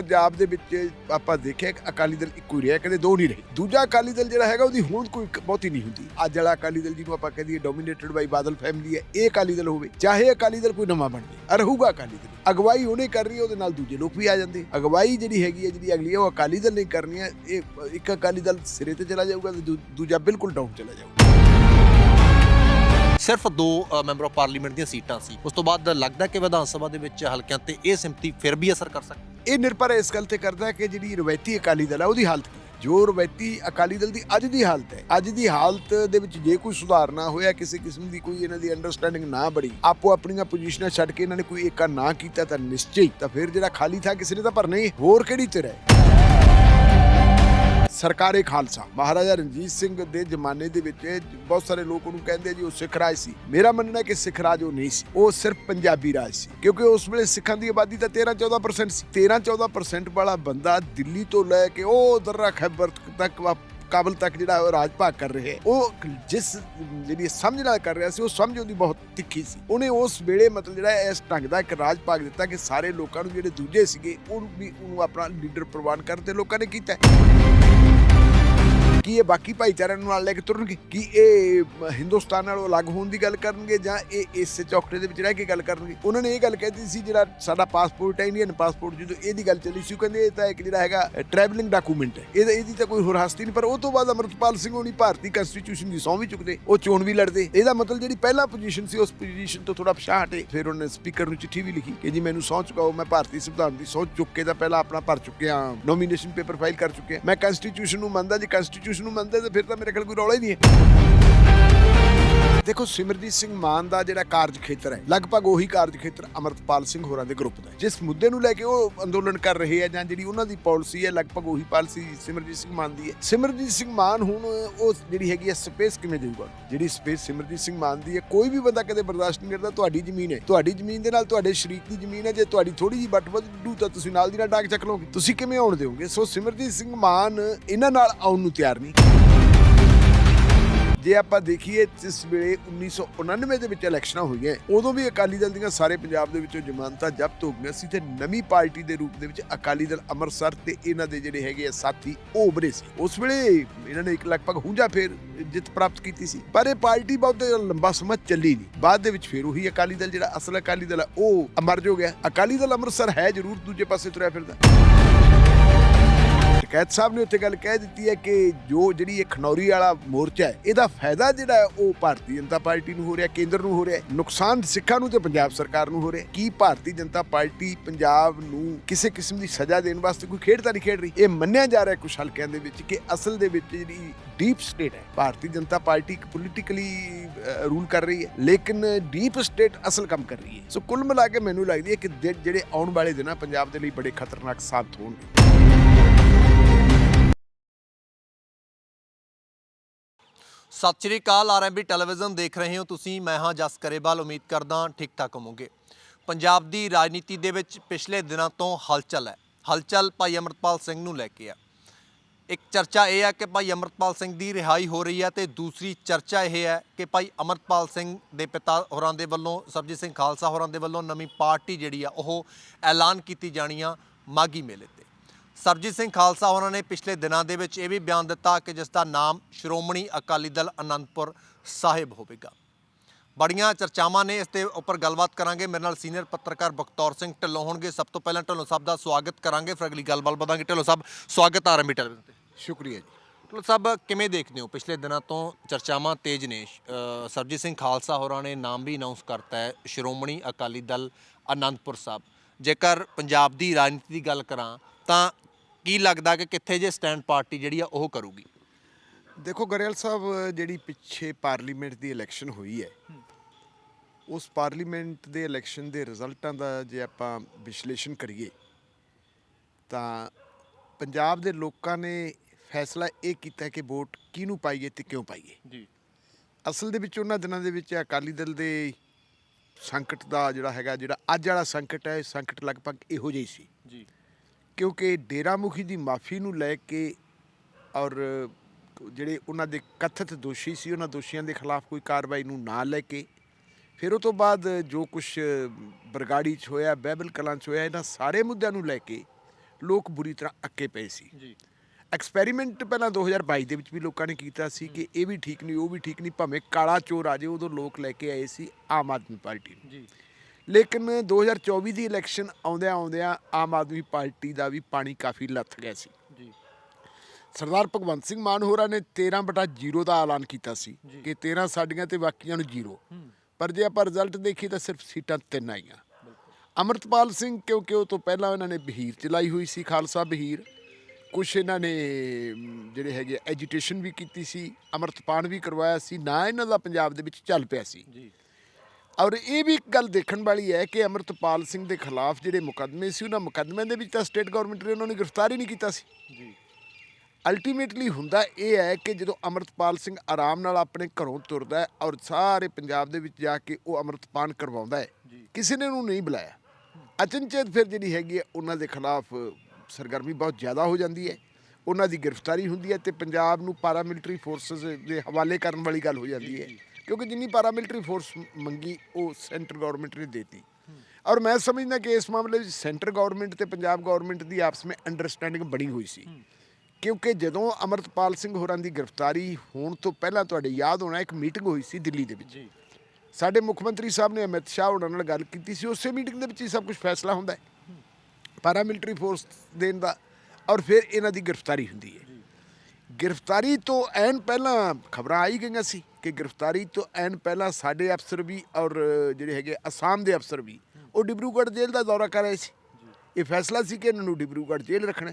ਪੰਜਾਬ ਦੇ ਵਿੱਚ ਆਪਾਂ ਦੇਖਿਆ ਕਿ ਅਕਾਲੀ ਦਲ ਇੱਕੋ ਹੀ ਰਿਹਾ, ਕਦੇ ਦੋ ਨਹੀਂ ਰਹੇ। ਦੂਜਾ ਅਕਾਲੀ ਦਲ ਜਿਹੜਾ ਹੈਗਾ, ਉਹਦੀ ਹੋਂਦ ਕੋਈ ਬਹੁਤੀ ਨਹੀਂ ਹੁੰਦੀ। ਅੱਜ ਵਾਲਾ ਅਕਾਲੀ ਦਲ ਜਿਹਨੂੰ ਆਪਾਂ ਕਹਿੰਦੇ ਡੋਮੀਨੇਟਡ ਬਾਈ ਬਾਦਲ ਫੈਮਿਲੀ ਹੈ, ਇਹ ਅਕਾਲੀ ਦਲ ਹੋਵੇ, ਚਾਹੇ ਅਕਾਲੀ ਦਲ ਕੋਈ ਨਵਾਂ ਬਣ ਜਾਏ ਆ ਰਹੂਗਾ ਅਕਾਲੀ ਦਲ। ਅਗਵਾਈ ਉਹਨੇ ਕਰਨੀ ਹੈ, ਉਹਦੇ ਨਾਲ ਦੂਜੇ ਲੋਕ ਵੀ ਆ ਜਾਂਦੇ। ਅਗਵਾਈ ਜਿਹੜੀ ਹੈਗੀ ਹੈ, ਜਿਹੜੀ ਅਗਲੀ ਹੈ, ਉਹ ਅਕਾਲੀ ਦਲ ਨਹੀਂ ਕਰਨੀ ਹੈ। ਇਹ ਇੱਕ ਅਕਾਲੀ ਦਲ ਸਿਰੇ ਤੇ ਚਲਾ ਜਾਊਗਾ ਤੇ ਦੂ- ਦੂਜਾ ਬਿਲਕੁਲ ਡਾਊਨ ਚਲਾ ਜਾਊਗਾ। ਸਿਰਫ ਦੋ ਮੈਂਬਰ ਆਫ ਪਾਰਲੀਮੈਂਟ ਦੀਆਂ ਸੀਟਾਂ ਸੀ। ਉਸ ਤੋਂ ਬਾਅਦ ਲੱਗਦਾ ਕਿ ਵਿਧਾਨ ਸਭਾ ਦੇ ਵਿੱਚ ਹਲਕਿਆਂ ਤੇ ਇਹ ਸਿੰਪਤੀ ਫਿਰ ਵੀ ਅਸਰ ਕਰ ਸਕਦੀ ਇਹ ਨਿਰਭਰ ਇਸ ਗੱਲ ਤੇ ਕਰਦਾ ਹੈ ਕਿ ਜਿਹੜੀ ਰਵਾਇਤੀ ਅਕਾਲੀ ਦਲ ਹੈ ਉਹਦੀ ਹਾਲਤ ਕੀ ਹੈ? ਜੋ ਰਵਾਇਤੀ ਅਕਾਲੀ ਦਲ ਦੀ ਅੱਜ ਦੀ ਹਾਲਤ ਹੈ, ਅੱਜ ਦੀ ਹਾਲਤ ਦੇ ਵਿੱਚ ਜੇ ਕੋਈ ਸੁਧਾਰ ਨਾ ਹੋਇਆ, ਕਿਸੇ ਕਿਸਮ ਦੀ ਕੋਈ ਇਹਨਾਂ ਦੀ ਅੰਡਰਸਟੈਂਡਿੰਗ ਨਾ ਬਣੀ, ਆਪੋ ਆਪਣੀਆਂ ਪੋਜੀਸ਼ਨਾਂ ਛੱਡ ਕੇ ਇਹਨਾਂ ਨੇ ਕੋਈ ਏਕਾ ਨਾ ਕੀਤਾ ਤਾਂ ਨਿਸ਼ਚੈ ਤਾਂ ਫਿਰ ਜਿਹੜਾ ਖਾਲੀ ਥਾਂ ਕਿਸੇ ਨੇ ਤਾਂ ਭਰਨਾ ਹੀ ਹੋਰ ਕਿਹੜੀ ਤੇ ਹੈ ਸਰਕਾਰੇ ਖਾਲਸਾ। ਮਹਾਰਾਜਾ ਰਣਜੀਤ ਸਿੰਘ ਦੇ ਜ਼ਮਾਨੇ ਦੇ ਵਿੱਚ ਬਹੁਤ ਸਾਰੇ ਲੋਕ ਉਹਨੂੰ ਕਹਿੰਦੇ ਜੀ, ਉਹ ਸਿੱਖ ਰਾਜ ਸੀ। ਮੇਰਾ ਮੰਨਣਾ ਕਿ ਸਿੱਖ ਰਾਜ ਉਹ ਨਹੀਂ ਸੀ। ਉਹ ਸਿਰਫ ਪੰਜਾਬੀ ਰਾਜ ਸੀ। ਕਿਉਂਕਿ ਉਸ ਵੇਲੇ ਸਿੱਖਾਂ ਦੀ ਆਬਾਦੀ ਤਾਂ 13-14% ਸੀ। 13-14% ਵਾਲਾ ਬੰਦਾ ਦਿੱਲੀ ਤੋਂ ਲੈ ਕੇ ਉਹ ਦਰਰਾ ਖੈਬਰ ਤੱਕ ਵਾ- ਕਾਬਲ ਤੱਕ ਜਿਹੜਾ ਰਾਜ ਭਾਗ ਕਰ ਰਿਹਾ ਉਹ ਜਿਸ ਜਿਹੜੀ ਸਮਝ ਨਾਲ ਕਰ ਰਿਹਾ ਸੀ, ਉਹ ਸਮਝ ਉਹਦੀ ਬਹੁਤ ਤਿੱਖੀ ਸੀ। ਉਹਨੇ ਉਸ ਵੇਲੇ ਮਤਲਬ ਜਿਹੜਾ ਇਸ ਢੰਗ ਦਾ ਇੱਕ ਰਾਜ ਭਾਗ ਦਿੱਤਾ ਕਿ ਸਾਰੇ ਲੋਕਾਂ ਨੂੰ ਜਿਹੜੇ ਦੂਜੇ ਸੀਗੇ, ਉਹ ਵੀ ਉਹਨੂੰ ਆਪਣਾ ਲੀਡਰ ਪ੍ਰਵਾਨ ਕਰਨ ਤੇ ਲੋਕਾਂ ਨੇ ਕੀਤਾ ਕੀ ਇਹ ਬਾਕੀ ਭਾਈਚਾਰਿਆਂ ਨੂੰ ਨਾਲ ਲੈ ਕੇ ਤੁਰਨਗੇ? ਕੀ ਇਹ ਹਿੰਦੁਸਤਾਨ ਨਾਲੋਂ ਅਲੱਗ ਹੋਣ ਦੀ ਗੱਲ ਕਰਨਗੇ ਜਾਂ ਇਹ ਇਸ ਚੌਕਟੇ ਦੇ ਵਿੱਚ ਰਹਿ ਕੇ ਗੱਲ ਕਰਨਗੇ? ਉਹਨਾਂ ਨੇ ਇਹ ਗੱਲ ਕਹਿਤੀ ਸੀ ਜਿਹੜਾ ਸਾਡਾ ਪਾਸਪੋਰਟ ਹੈ ਇੰਡੀਅਨ ਪਾਸਪੋਰਟ, ਜਦੋਂ ਇਹਦੀ ਗੱਲ ਚੱਲੀ ਸੀ ਕਹਿੰਦੇ ਇਹ ਤਾਂ ਇੱਕ ਜਿਹੜਾ ਹੈਗਾ ਟਰੈਵਲਿੰਗ ਡਾਕੂਮੈਂਟ ਹੈ। ਇਹਦਾ ਇਹਦੀ ਤਾਂ ਕੋਈ ਹੋਰ ਹਸਤੀ ਨਹੀਂ, ਪਰ ਉਹ ਤੋਂ ਬਾਅਦ ਅਮਰਤਪਾਲ ਸਿੰਘ ਹੋਣੀ ਭਾਰਤੀ ਕਨਸਟੀਟਿਊਸ਼ਨ ਦੀ ਸਹੁੰ ਵੀ ਚੁੱਕਦੇ, ਉਹ ਚੋਣ ਵੀ ਲੜਦੇ। ਇਹਦਾ ਮਤਲਬ ਜਿਹੜੀ ਪਹਿਲਾ ਪੋਜੀਸ਼ਨ ਸੀ, ਉਸ ਪੋਜੀਸ਼ਨ ਤੋਂ ਥੋੜਾ ਪਛਾਹ ਹਟੇ ਫਿਰ ਉਹਨੇ ਸਪੀਕਰ ਨੂੰ ਚਿੱਠੀ ਵੀ ਲਿਖੀ ਕਿ ਜੀ ਮੈਨੂੰ ਸਹੁੰ ਚੁਕਾਓ, ਮੈਂ ਭਾਰਤੀ ਸੰਵਿਧਾਨ ਦੀ ਸਹੁੰ ਚੁੱਕ ਕੇ ਤਾਂ ਪਹਿਲਾਂ ਆਪਣਾ ਭਰ ਚੁੱਕਿਆ ਨੋਮੀਨੇਸ਼ਨ ਪੇਪਰ ਫਾਈਲ ਕਰ ਚੁੱਕਿਆ। ਮੈਂ ਕਨਸਟੀਟਿਊਸ਼ਨ ਨੂੰ ਮੰਨਦਾ, ਜੀ ਕਨਸਟੀਟਿਊਸ਼ਨ ਨੂੰ ਮੰਨਦਾ ਤੇ ਫਿਰ ਤਾਂ ਮੇਰੇ ਕੋਲ ਕੋਈ ਰੌਲਾ ਹੀ ਨਹੀਂ ਹੈ। ਦੇਖੋ, ਸਿਮਰਜੀਤ ਸਿੰਘ ਮਾਨ ਦਾ ਜਿਹੜਾ ਕਾਰਜ ਖੇਤਰ ਹੈ, ਲਗਭਗ ਉਹੀ ਕਾਰਜ ਖੇਤਰ ਅਮਰਤਪਾਲ ਸਿੰਘ ਹੋਰਾਂ ਦੇ ਗਰੁੱਪ ਦਾ ਜਿਸ ਮੁੱਦੇ ਨੂੰ ਲੈ ਕੇ ਉਹ ਅੰਦੋਲਨ ਕਰ ਰਹੇ ਆ ਜਾਂ ਜਿਹੜੀ ਉਹਨਾਂ ਦੀ ਪਾਲਿਸੀ ਹੈ, ਲਗਭਗ ਉਹੀ ਪਾਲਿਸੀ ਸਿਮਰਜੀਤ ਸਿੰਘ ਮਾਨ ਦੀ ਹੈ। ਸਿਮਰਜੀਤ ਸਿੰਘ ਮਾਨ ਹੁਣ ਉਹ ਜਿਹੜੀ ਹੈਗੀ ਹੈ, ਸਪੇਸ ਕਿਵੇਂ ਦੇਊਗਾ? ਜਿਹੜੀ ਸਪੇਸ ਸਿਮਰਜੀਤ ਸਿੰਘ ਮਾਨ ਦੀ ਹੈ, ਕੋਈ ਵੀ ਬੰਦਾ ਕਦੇ ਬਰਦਾਸ਼ਤ ਨਹੀਂ ਕਰਦਾ, ਤੁਹਾਡੀ ਜ਼ਮੀਨ ਹੈ। ਤੁਹਾਡੀ ਜ਼ਮੀਨ ਦੇ ਨਾਲ ਤੁਹਾਡੇ ਸ਼ਰੀਕ ਦੀ ਜ਼ਮੀਨ ਹੈ, ਜੇ ਤੁਹਾਡੀ ਥੋੜੀ ਜਿਹੀ ਵੱਟ ਵੱਧੂ ਤਾਂ ਤੁਸੀਂ ਨਾਲ ਦੀ ਨਾਲ ਡਾਕ ਚੱਕ ਲਓਗੇ। ਤੁਸੀਂ ਕਿਵੇਂ ਆਉਣ ਦਿਓਗੇ? ਸੋ ਸਿਮਰਜੀਤ ਸਿੰਘ ਮਾਨ ਇਹਨਾਂ ਨਾਲ ਆਉਣ ਨੂੰ ਤਿਆਰ ਨਹੀਂ। ਜੇ ਆਪਾਂ ਦੇਖੀਏ ਜਿਸ ਵੇਲੇ 1999 ਦੇ ਵਿੱਚ ਇਲੈਕਸ਼ਨਾਂ ਹੋਈਆਂ, ਉਦੋਂ ਵੀ ਅਕਾਲੀ ਦਲ ਦੀਆਂ ਸਾਰੇ ਪੰਜਾਬ ਦੇ ਵਿੱਚੋਂ ਜ਼ਮਾਨਤਾਂ ਜ਼ਬਤ ਹੋ ਗਈਆਂ ਸੀ ਤੇ ਨਵੀਂ ਪਾਰਟੀ ਦੇ ਰੂਪ ਦੇ ਵਿੱਚ ਅਕਾਲੀ ਦਲ ਅੰਮ੍ਰਿਤਸਰ ਤੇ ਇਹਨਾਂ ਦੇ ਜਿਹੜੇ ਹੈਗੇ ਆ ਸਾਥੀ ਉਹ ਉਭਰੇ ਸੀ। ਉਸ ਵੇਲੇ ਇਹਨਾਂ ਨੇ ਇੱਕ ਲਗਭਗ ਹੁੰਜਾ ਫੇਰ ਜਿੱਤ ਪ੍ਰਾਪਤ ਕੀਤੀ ਸੀ, ਪਰ ਇਹ ਪਾਰਟੀ ਬਹੁਤ ਲੰਬਾ ਸਮਾਂ ਚੱਲੀ ਨਹੀਂ। ਬਾਅਦ ਦੇ ਵਿੱਚ ਫੇਰ ਉਹੀ ਅਕਾਲੀ ਦਲ ਜਿਹੜਾ ਅਸਲ ਅਕਾਲੀ ਦਲ ਹੈ ਉਹ ਅਮਰ ਜੋ ਗਿਆ। ਅਕਾਲੀ ਦਲ ਅੰਮ੍ਰਿਤਸਰ ਹੈ ਜ਼ਰੂਰ ਦੂਜੇ ਪਾਸੇ ਤੁਰਿਆ ਫਿਰਦਾ। ਕੈਦ ਸਾਹਿਬ ਨੇ ਉੱਥੇ ਗੱਲ ਕਹਿ ਦਿੱਤੀ ਹੈ ਕਿ ਜੋ ਜਿਹੜੀ ਇਹ ਖਨੌਰੀ ਵਾਲਾ ਮੋਰਚਾ ਹੈ, ਇਹਦਾ ਫਾਇਦਾ ਜਿਹੜਾ ਉਹ ਭਾਰਤੀ ਜਨਤਾ ਪਾਰਟੀ ਨੂੰ ਹੋ ਰਿਹਾ, ਕੇਂਦਰ ਨੂੰ ਹੋ ਰਿਹਾ ਨੁਕਸਾਨ ਸਿੱਖਾਂ ਨੂੰ ਤੇ ਪੰਜਾਬ ਸਰਕਾਰ ਨੂੰ ਹੋ ਰਿਹਾ ਕੀ ਭਾਰਤੀ ਜਨਤਾ ਪਾਰਟੀ ਪੰਜਾਬ ਨੂੰ ਕਿਸੇ ਕਿਸਮ ਦੀ ਸਜ਼ਾ ਦੇਣ ਵਾਸਤੇ ਕੋਈ ਖੇਡ ਤਾਂ ਨਹੀਂ ਖੇਡ ਰਹੀ? ਇਹ ਮੰਨਿਆ ਜਾ ਰਿਹਾ ਕੁਝ ਹਲਕਿਆਂ ਦੇ ਵਿੱਚ ਕਿ ਅਸਲ ਦੇ ਵਿੱਚ ਜਿਹੜੀ ਡੀਪ ਸਟੇਟ ਹੈ, ਭਾਰਤੀ ਜਨਤਾ ਪਾਰਟੀ ਇੱਕ ਪੋਲੀਟੀਕਲੀ ਰੂਲ ਕਰ ਰਹੀ ਹੈ, ਲੇਕਿਨ ਡੀਪ ਸਟੇਟ ਅਸਲ ਕੰਮ ਕਰ ਰਹੀ ਹੈ। ਸੋ ਕੁੱਲ ਮਿਲਾ ਕੇ ਮੈਨੂੰ ਲੱਗਦੀ ਹੈ ਕਿ ਜਿਹੜੇ ਆਉਣ ਵਾਲੇ ਦਿਨਾਂ ਪੰਜਾਬ ਦੇ ਲਈ ਬੜੇ ਖਤਰਨਾਕ ਸਾਬਤ ਹੋਣਗੇ। ਸਤਿ ਸ਼੍ਰੀ ਅਕਾਲ ਆਰਐਮਬੀ ਟੈਲੀਵਿਜ਼ਨ ਦੇਖ ਰਹੇ ਹੋ ਤੁਸੀਂ, ਮੈਂ ਹਾਂ ਜਸ ਕਰੇਵਾਲ, ਉਮੀਦ ਕਰਦਾ ਠੀਕ ਠਾਕ ਹੋਵੋਗੇ। ਪੰਜਾਬ ਦੀ ਰਾਜਨੀਤੀ ਦੇ ਵਿੱਚ ਪਿਛਲੇ ਦਿਨਾਂ ਤੋਂ ਹਲਚਲ ਹੈ। ਹਲਚਲ ਭਾਈ ਅਮਰਪਾਲ ਸਿੰਘ ਨੂੰ ਲੈ ਕੇ ਆ ਇੱਕ ਚਰਚਾ ਇਹ ਹੈ ਕਿ ਭਾਈ ਅਮਰਪਾਲ ਸਿੰਘ ਦੀ ਰਿਹਾਈ ਹੋ ਰਹੀ ਹੈ ਤੇ ਦੂਸਰੀ ਚਰਚਾ ਇਹ ਹੈ ਕਿ ਭਾਈ ਅਮਰਪਾਲ ਸਿੰਘ ਦੇ ਪਿਤਾ ਹੋਰਾਂ ਦੇ ਵੱਲੋਂ, ਸਰਬਜੀਤ ਸਿੰਘ ਖਾਲਸਾ ਹੋਰਾਂ ਦੇ ਵੱਲੋਂ ਨਵੀਂ ਪਾਰਟੀ ਜਿਹੜੀ ਆ, ਉਹ ਐਲਾਨ ਕੀਤੀ ਜਾਣੀ ਆ ਮਾਗੀ ਮੇਲੇ ਤੇ। ਸਰਬਜੀਤ ਸਿੰਘ ਖਾਲਸਾ ਹੋਰਾਂ ਨੇ ਪਿਛਲੇ ਦਿਨਾਂ ਦੇ ਵਿੱਚ ਇਹ ਵੀ ਬਿਆਨ ਦਿੱਤਾ ਕਿ ਜਿਸ ਦਾ ਨਾਮ ਸ਼੍ਰੋਮਣੀ ਅਕਾਲੀ ਦਲ ਅਨੰਦਪੁਰ ਸਾਹਿਬ ਹੋਵੇਗਾ। ਬੜੀਆਂ ਚਰਚਾਵਾਂ ਨੇ ਇਸ ਤੇ ਉੱਪਰ ਗੱਲਬਾਤ ਕਰਾਂਗੇ। ਮੇਰੇ ਨਾਲ ਸੀਨੀਅਰ ਪੱਤਰਕਾਰ ਬਖਤੌਰ ਸਿੰਘ ਢਿੱਲੋਂ ਹੋਣਗੇ। ਸਭ ਤੋਂ ਪਹਿਲਾਂ ਢਿੱਲੋਂ ਸਾਹਿਬ ਦਾ ਸਵਾਗਤ ਕਰਾਂਗੇ। ਫਿਰ ਅਗਲੀ ਗੱਲਬਾਤ ਵਧਾਂਗੇ। ਢਿੱਲੋਂ ਸਾਹਿਬ ਸਵਾਗਤ ਆ ਆਰਐਮਬੀ ਟੈਲੀਵਿਜ਼ਨ ਤੇ। ਸ਼ੁਕਰੀਆ ਜੀ। ਢਿੱਲੋਂ ਸਾਹਿਬ ਕਿਵੇਂ ਦੇਖਦੇ ਹੋ? ਪਿਛਲੇ ਦਿਨਾਂ ਤੋਂ ਚਰਚਾਵਾਂ ਤੇਜ਼ ਨੇ। ਅ, ਸਰਬਜੀਤ ਸਿੰਘ ਖਾਲਸਾ ਹੋਰਾਂ ਨੇ ਨਾਮ ਵੀ ਅਨਾਉਂਸ ਕਰਤਾ ਹੈ ਸ਼੍ਰੋਮਣੀ ਅਕਾਲੀ ਦਲ ਅਨੰਦਪੁਰ ਸਾਹਿਬ। ਜੇਕਰ ਪੰਜਾਬ ਦੀ ਰਾਜਨੀਤੀ ਦੀ ਗੱਲ ਕਰਾਂ ਤਾਂ ਕੀ ਲੱਗਦਾ ਕਿ ਕਿੱਥੇ ਜੇ ਸਟੈਂਡ ਪਾਰਟੀ ਜਿਹੜੀ ਆ ਉਹ ਕਰੂਗੀ? ਦੇਖੋ ਗਰੇਵਾਲ ਸਾਹਿਬ ਜਿਹੜੀ ਪਿੱਛੇ ਪਾਰਲੀਮੈਂਟ ਦੀ ਇਲੈਕਸ਼ਨ ਹੋਈ ਹੈ ਉਸ ਪਾਰਲੀਮੈਂਟ ਦੇ ਇਲੈਕਸ਼ਨ ਦੇ ਰਿਜ਼ਲਟਾਂ ਦਾ ਜੇ ਆਪਾਂ ਵਿਸ਼ਲੇਸ਼ਣ ਕਰੀਏ ਤਾਂ ਪੰਜਾਬ ਦੇ ਲੋਕਾਂ ਨੇ ਫੈਸਲਾ ਇਹ ਕੀਤਾ ਕਿ ਵੋਟ ਕਿਹਨੂੰ ਪਾਈਏ ਤੇ ਕਿਉਂ ਪਾਈਏ। ਜੀ। ਅਸਲ ਦੇ ਵਿੱਚ ਉਹਨਾਂ ਦਿਨਾਂ ਦੇ ਵਿੱਚ ਅਕਾਲੀ ਦਲ ਦੇ ਸੰਕਟ ਦਾ ਜਿਹੜਾ ਹੈਗਾ ਜਿਹੜਾ ਅੱਜ ਵਾਲਾ ਸੰਕਟ ਹੈ ਇਹ ਸੰਕਟ ਲਗਭਗ ਇਹੋ ਜਿਹਾ ਹੀ ਸੀ। ਜੀ। ਕਿਉਂਕਿ ਡੇਰਾ ਮੁਖੀ ਦੀ ਮਾਫੀ ਨੂੰ ਲੈ ਕੇ ਔਰ ਜਿਹੜੇ ਉਹਨਾਂ ਦੇ ਕਥਿਤ ਦੋਸ਼ੀ ਸੀ ਉਹਨਾਂ ਦੋਸ਼ੀਆਂ ਦੇ ਖਿਲਾਫ ਕੋਈ ਕਾਰਵਾਈ ਨੂੰ ਨਾ ਲੈ ਕੇ ਫਿਰ ਉਹ ਤੋਂ ਬਾਅਦ ਜੋ ਕੁਝ ਬਰਗਾੜੀ 'ਚ ਹੋਇਆ ਬਹਿਬਲ ਕਲਾਂ 'ਚ ਹੋਇਆ ਇਹਨਾਂ ਸਾਰੇ ਮੁੱਦਿਆਂ ਨੂੰ ਲੈ ਕੇ ਲੋਕ ਬੁਰੀ ਤਰ੍ਹਾਂ ਅੱਕੇ ਪਏ ਸੀ। ਜੀ। ਐਕਸਪੈਰੀਮੈਂਟ ਪਹਿਲਾਂ 2022 ਦੇ ਵਿੱਚ ਵੀ ਲੋਕਾਂ ਨੇ ਕੀਤਾ ਸੀ ਕਿ ਇਹ ਵੀ ਠੀਕ ਨਹੀਂ ਉਹ ਵੀ ਠੀਕ ਨਹੀਂ ਭਾਵੇਂ ਕਾਲਾ ਚੋਰ ਆ ਜੇ ਉਦੋਂ ਲੋਕ ਲੈ ਕੇ ਆਏ ਸੀ ਆਮ ਆਦਮੀ ਪਾਰਟੀ ਨੂੰ। ਜੀ। ਲੇਕਿਨ 2024 ਦੀ ਇਲੈਕਸ਼ਨ ਆਉਂਦਿਆਂ ਆਉਂਦਿਆਂ ਆਮ ਆਦਮੀ ਪਾਰਟੀ ਦਾ ਵੀ ਪਾਣੀ ਕਾਫੀ ਲੱਥ ਗਿਆ ਸੀ। ਜੀ। ਸਰਦਾਰ ਭਗਵੰਤ ਸਿੰਘ ਮਾਨ ਹੋਰਾਂ ਨੇ 13 ਬਟਾ 0 ਦਾ ਐਲਾਨ ਕੀਤਾ ਸੀ। ਕਿ 13 ਸਾਡੀਆਂ ਤੇ ਬਾਕੀਆਂ ਨੂੰ 0 ਹੂੰ। ਪਰ ਜੇ ਆਪਾਂ ਰਿਜ਼ਲਟ ਦੇਖੀਏ ਤਾਂ ਸਿਰਫ ਸੀਟਾਂ ਤਿੰਨ ਆਈਆਂ। ਅਮਰਤਪਾਲ ਸਿੰਘ ਕਿਉਂਕਿ ਉਹ ਤੋਂ ਪਹਿਲਾਂ ਇਹਨਾਂ ਨੇ ਬਹੀਰ ਚਲਾਈ ਹੋਈ ਸੀ ਖਾਲਸਾ ਬਹੀਰ। ਕੁਛ ਇਹਨਾਂ ਨੇ ਜਿਹੜੇ ਹੈਗੇ ਐਜੀਟੇਸ਼ਨ ਵੀ ਕੀਤੀ ਸੀ ਅਮਰਤਪਾਨ ਵੀ ਕਰਵਾਇਆ ਸੀ। ਨਾ ਇਹਨਾਂ ਦਾ ਪੰਜਾਬ ਦੇ ਵਿੱਚ ਚੱਲ ਪਿਆ ਸੀ। ਜੀ। ਔਰ ਇਹ ਵੀ ਇੱਕ ਗੱਲ ਦੇਖਣ ਵਾਲੀ ਹੈ ਕਿ ਅਮਰਤਪਾਲ ਸਿੰਘ ਦੇ ਖਿਲਾਫ ਜਿਹੜੇ ਮੁਕੱਦਮੇ ਸੀ ਉਹਨਾਂ ਮੁਕੱਦਮਿਆਂ ਦੇ ਵਿੱਚ ਤਾਂ ਸਟੇਟ ਗਵਰਨਮੈਂਟ ਨੇ ਉਹਨਾਂ ਨੂੰ ਗ੍ਰਿਫਤਾਰ ਹੀ ਨਹੀਂ ਕੀਤਾ ਸੀ। ਜੀ। ਅਲਟੀਮੇਟਲੀ ਹੁੰਦਾ ਇਹ ਹੈ ਕਿ ਜਦੋਂ ਅਮਰਤਪਾਲ ਸਿੰਘ ਆਰਾਮ ਨਾਲ ਆਪਣੇ ਘਰੋਂ ਤੁਰਦਾ ਹੈ ਔਰ ਸਾਰੇ ਪੰਜਾਬ ਦੇ ਵਿੱਚ ਜਾ ਕੇ ਉਹ ਅਮਰਤਪਾਨ ਕਰਵਾਉਂਦਾ ਹੈ ਕਿਸੇ ਨੇ ਉਹਨੂੰ ਨਹੀਂ ਬੁਲਾਇਆ। ਅਚਨਚੇਤ ਫਿਰ ਜਿਹੜੀ ਹੈਗੀ ਹੈ ਉਹਨਾਂ ਦੇ ਖਿਲਾਫ ਸਰਗਰਮੀ ਬਹੁਤ ਜ਼ਿਆਦਾ ਹੋ ਜਾਂਦੀ ਹੈ ਉਹਨਾਂ ਦੀ ਗ੍ਰਿਫਤਾਰੀ ਹੁੰਦੀ ਹੈ ਤੇ ਪੰਜਾਬ ਨੂੰ ਪਾਰਾਮਿਲਟਰੀ ਫੋਰਸਸ ਦੇ ਹਵਾਲੇ ਕਰਨ ਵਾਲੀ ਗੱਲ ਹੋ ਜਾਂਦੀ ਹੈ। ਕਿਉਂਕਿ ਜਿੰਨੀ ਪਾਰਾਮਿਲਟਰੀ ਫੋਰਸ ਮੰਗੀ ਉਹ ਸੈਂਟਰ ਗਵਰਨਮੈਂਟ ਨੇ ਦੇਤੀ। ਔਰ ਮੈਂ ਸਮਝਦਾ ਕਿ ਇਸ ਮਾਮਲੇ ਵਿੱਚ ਸੈਂਟਰ ਗਵਰਨਮੈਂਟ ਤੇ ਪੰਜਾਬ ਗਵਰਨਮੈਂਟ ਦੀ ਆਪਸ ਵਿੱਚ ਅੰਡਰਸਟੈਂਡਿੰਗ ਬਣੀ ਹੋਈ ਸੀ। ਕਿਉਂਕਿ ਜਦੋਂ ਅਮਰਤਪਾਲ ਸਿੰਘ ਹੋਰਾਂ ਦੀ ਗ੍ਰਿਫਤਾਰੀ ਹੋਣ ਤੋਂ ਪਹਿਲਾਂ ਤੁਹਾਡੇ ਯਾਦ ਹੋਣਾ ਇੱਕ ਮੀਟਿੰਗ ਹੋਈ ਸੀ ਦਿੱਲੀ ਦੇ ਵਿੱਚ। ਸਾਡੇ ਮੁੱਖ ਮੰਤਰੀ ਸਾਹਿਬ ਨੇ ਅਮਿਤ ਸ਼ਾਹ ਉਹਨਾਂ ਨਾਲ ਗੱਲ ਕੀਤੀ ਸੀ ਉਸੇ ਮੀਟਿੰਗ ਦੇ ਵਿੱਚ ਹੀ ਸਭ ਕੁਝ ਫੈਸਲਾ ਹੁੰਦਾ ਹੈ। ਪਾਰਾਮਿਲਟਰੀ ਫੋਰਸ ਦੇਣ ਦਾ ਔਰ ਫਿਰ ਇਹਨਾਂ ਦੀ ਗ੍ਰਿਫਤਾਰੀ ਹੁੰਦੀ ਹੈ। ਗ੍ਰਿਫਤਾਰੀ ਤੋਂ ਐਨ ਪਹਿਲਾਂ ਖਬਰਾਂ ਆਈ ਗਈਆਂ ਸੀ। ਕਿ ਗ੍ਰਿਫਤਾਰੀ ਤੋਂ ਐਨ ਪਹਿਲਾਂ ਸਾਡੇ ਅਫਸਰ ਵੀ ਔਰ ਜਿਹੜੇ ਹੈਗੇ ਅਸਾਮ ਦੇ ਅਫਸਰ ਵੀ ਉਹ ਡਿਬਰੂਗੜ੍ਹ ਜੇਲ੍ਹ ਦਾ ਦੌਰਾ ਕਰ ਰਹੇ ਸੀ। ਇਹ ਫੈਸਲਾ ਸੀ ਕਿ ਇਹਨਾਂ ਨੂੰ ਡਿਬਰੂਗੜ੍ਹ ਜੇਲ੍ਹ ਰੱਖਣਾ।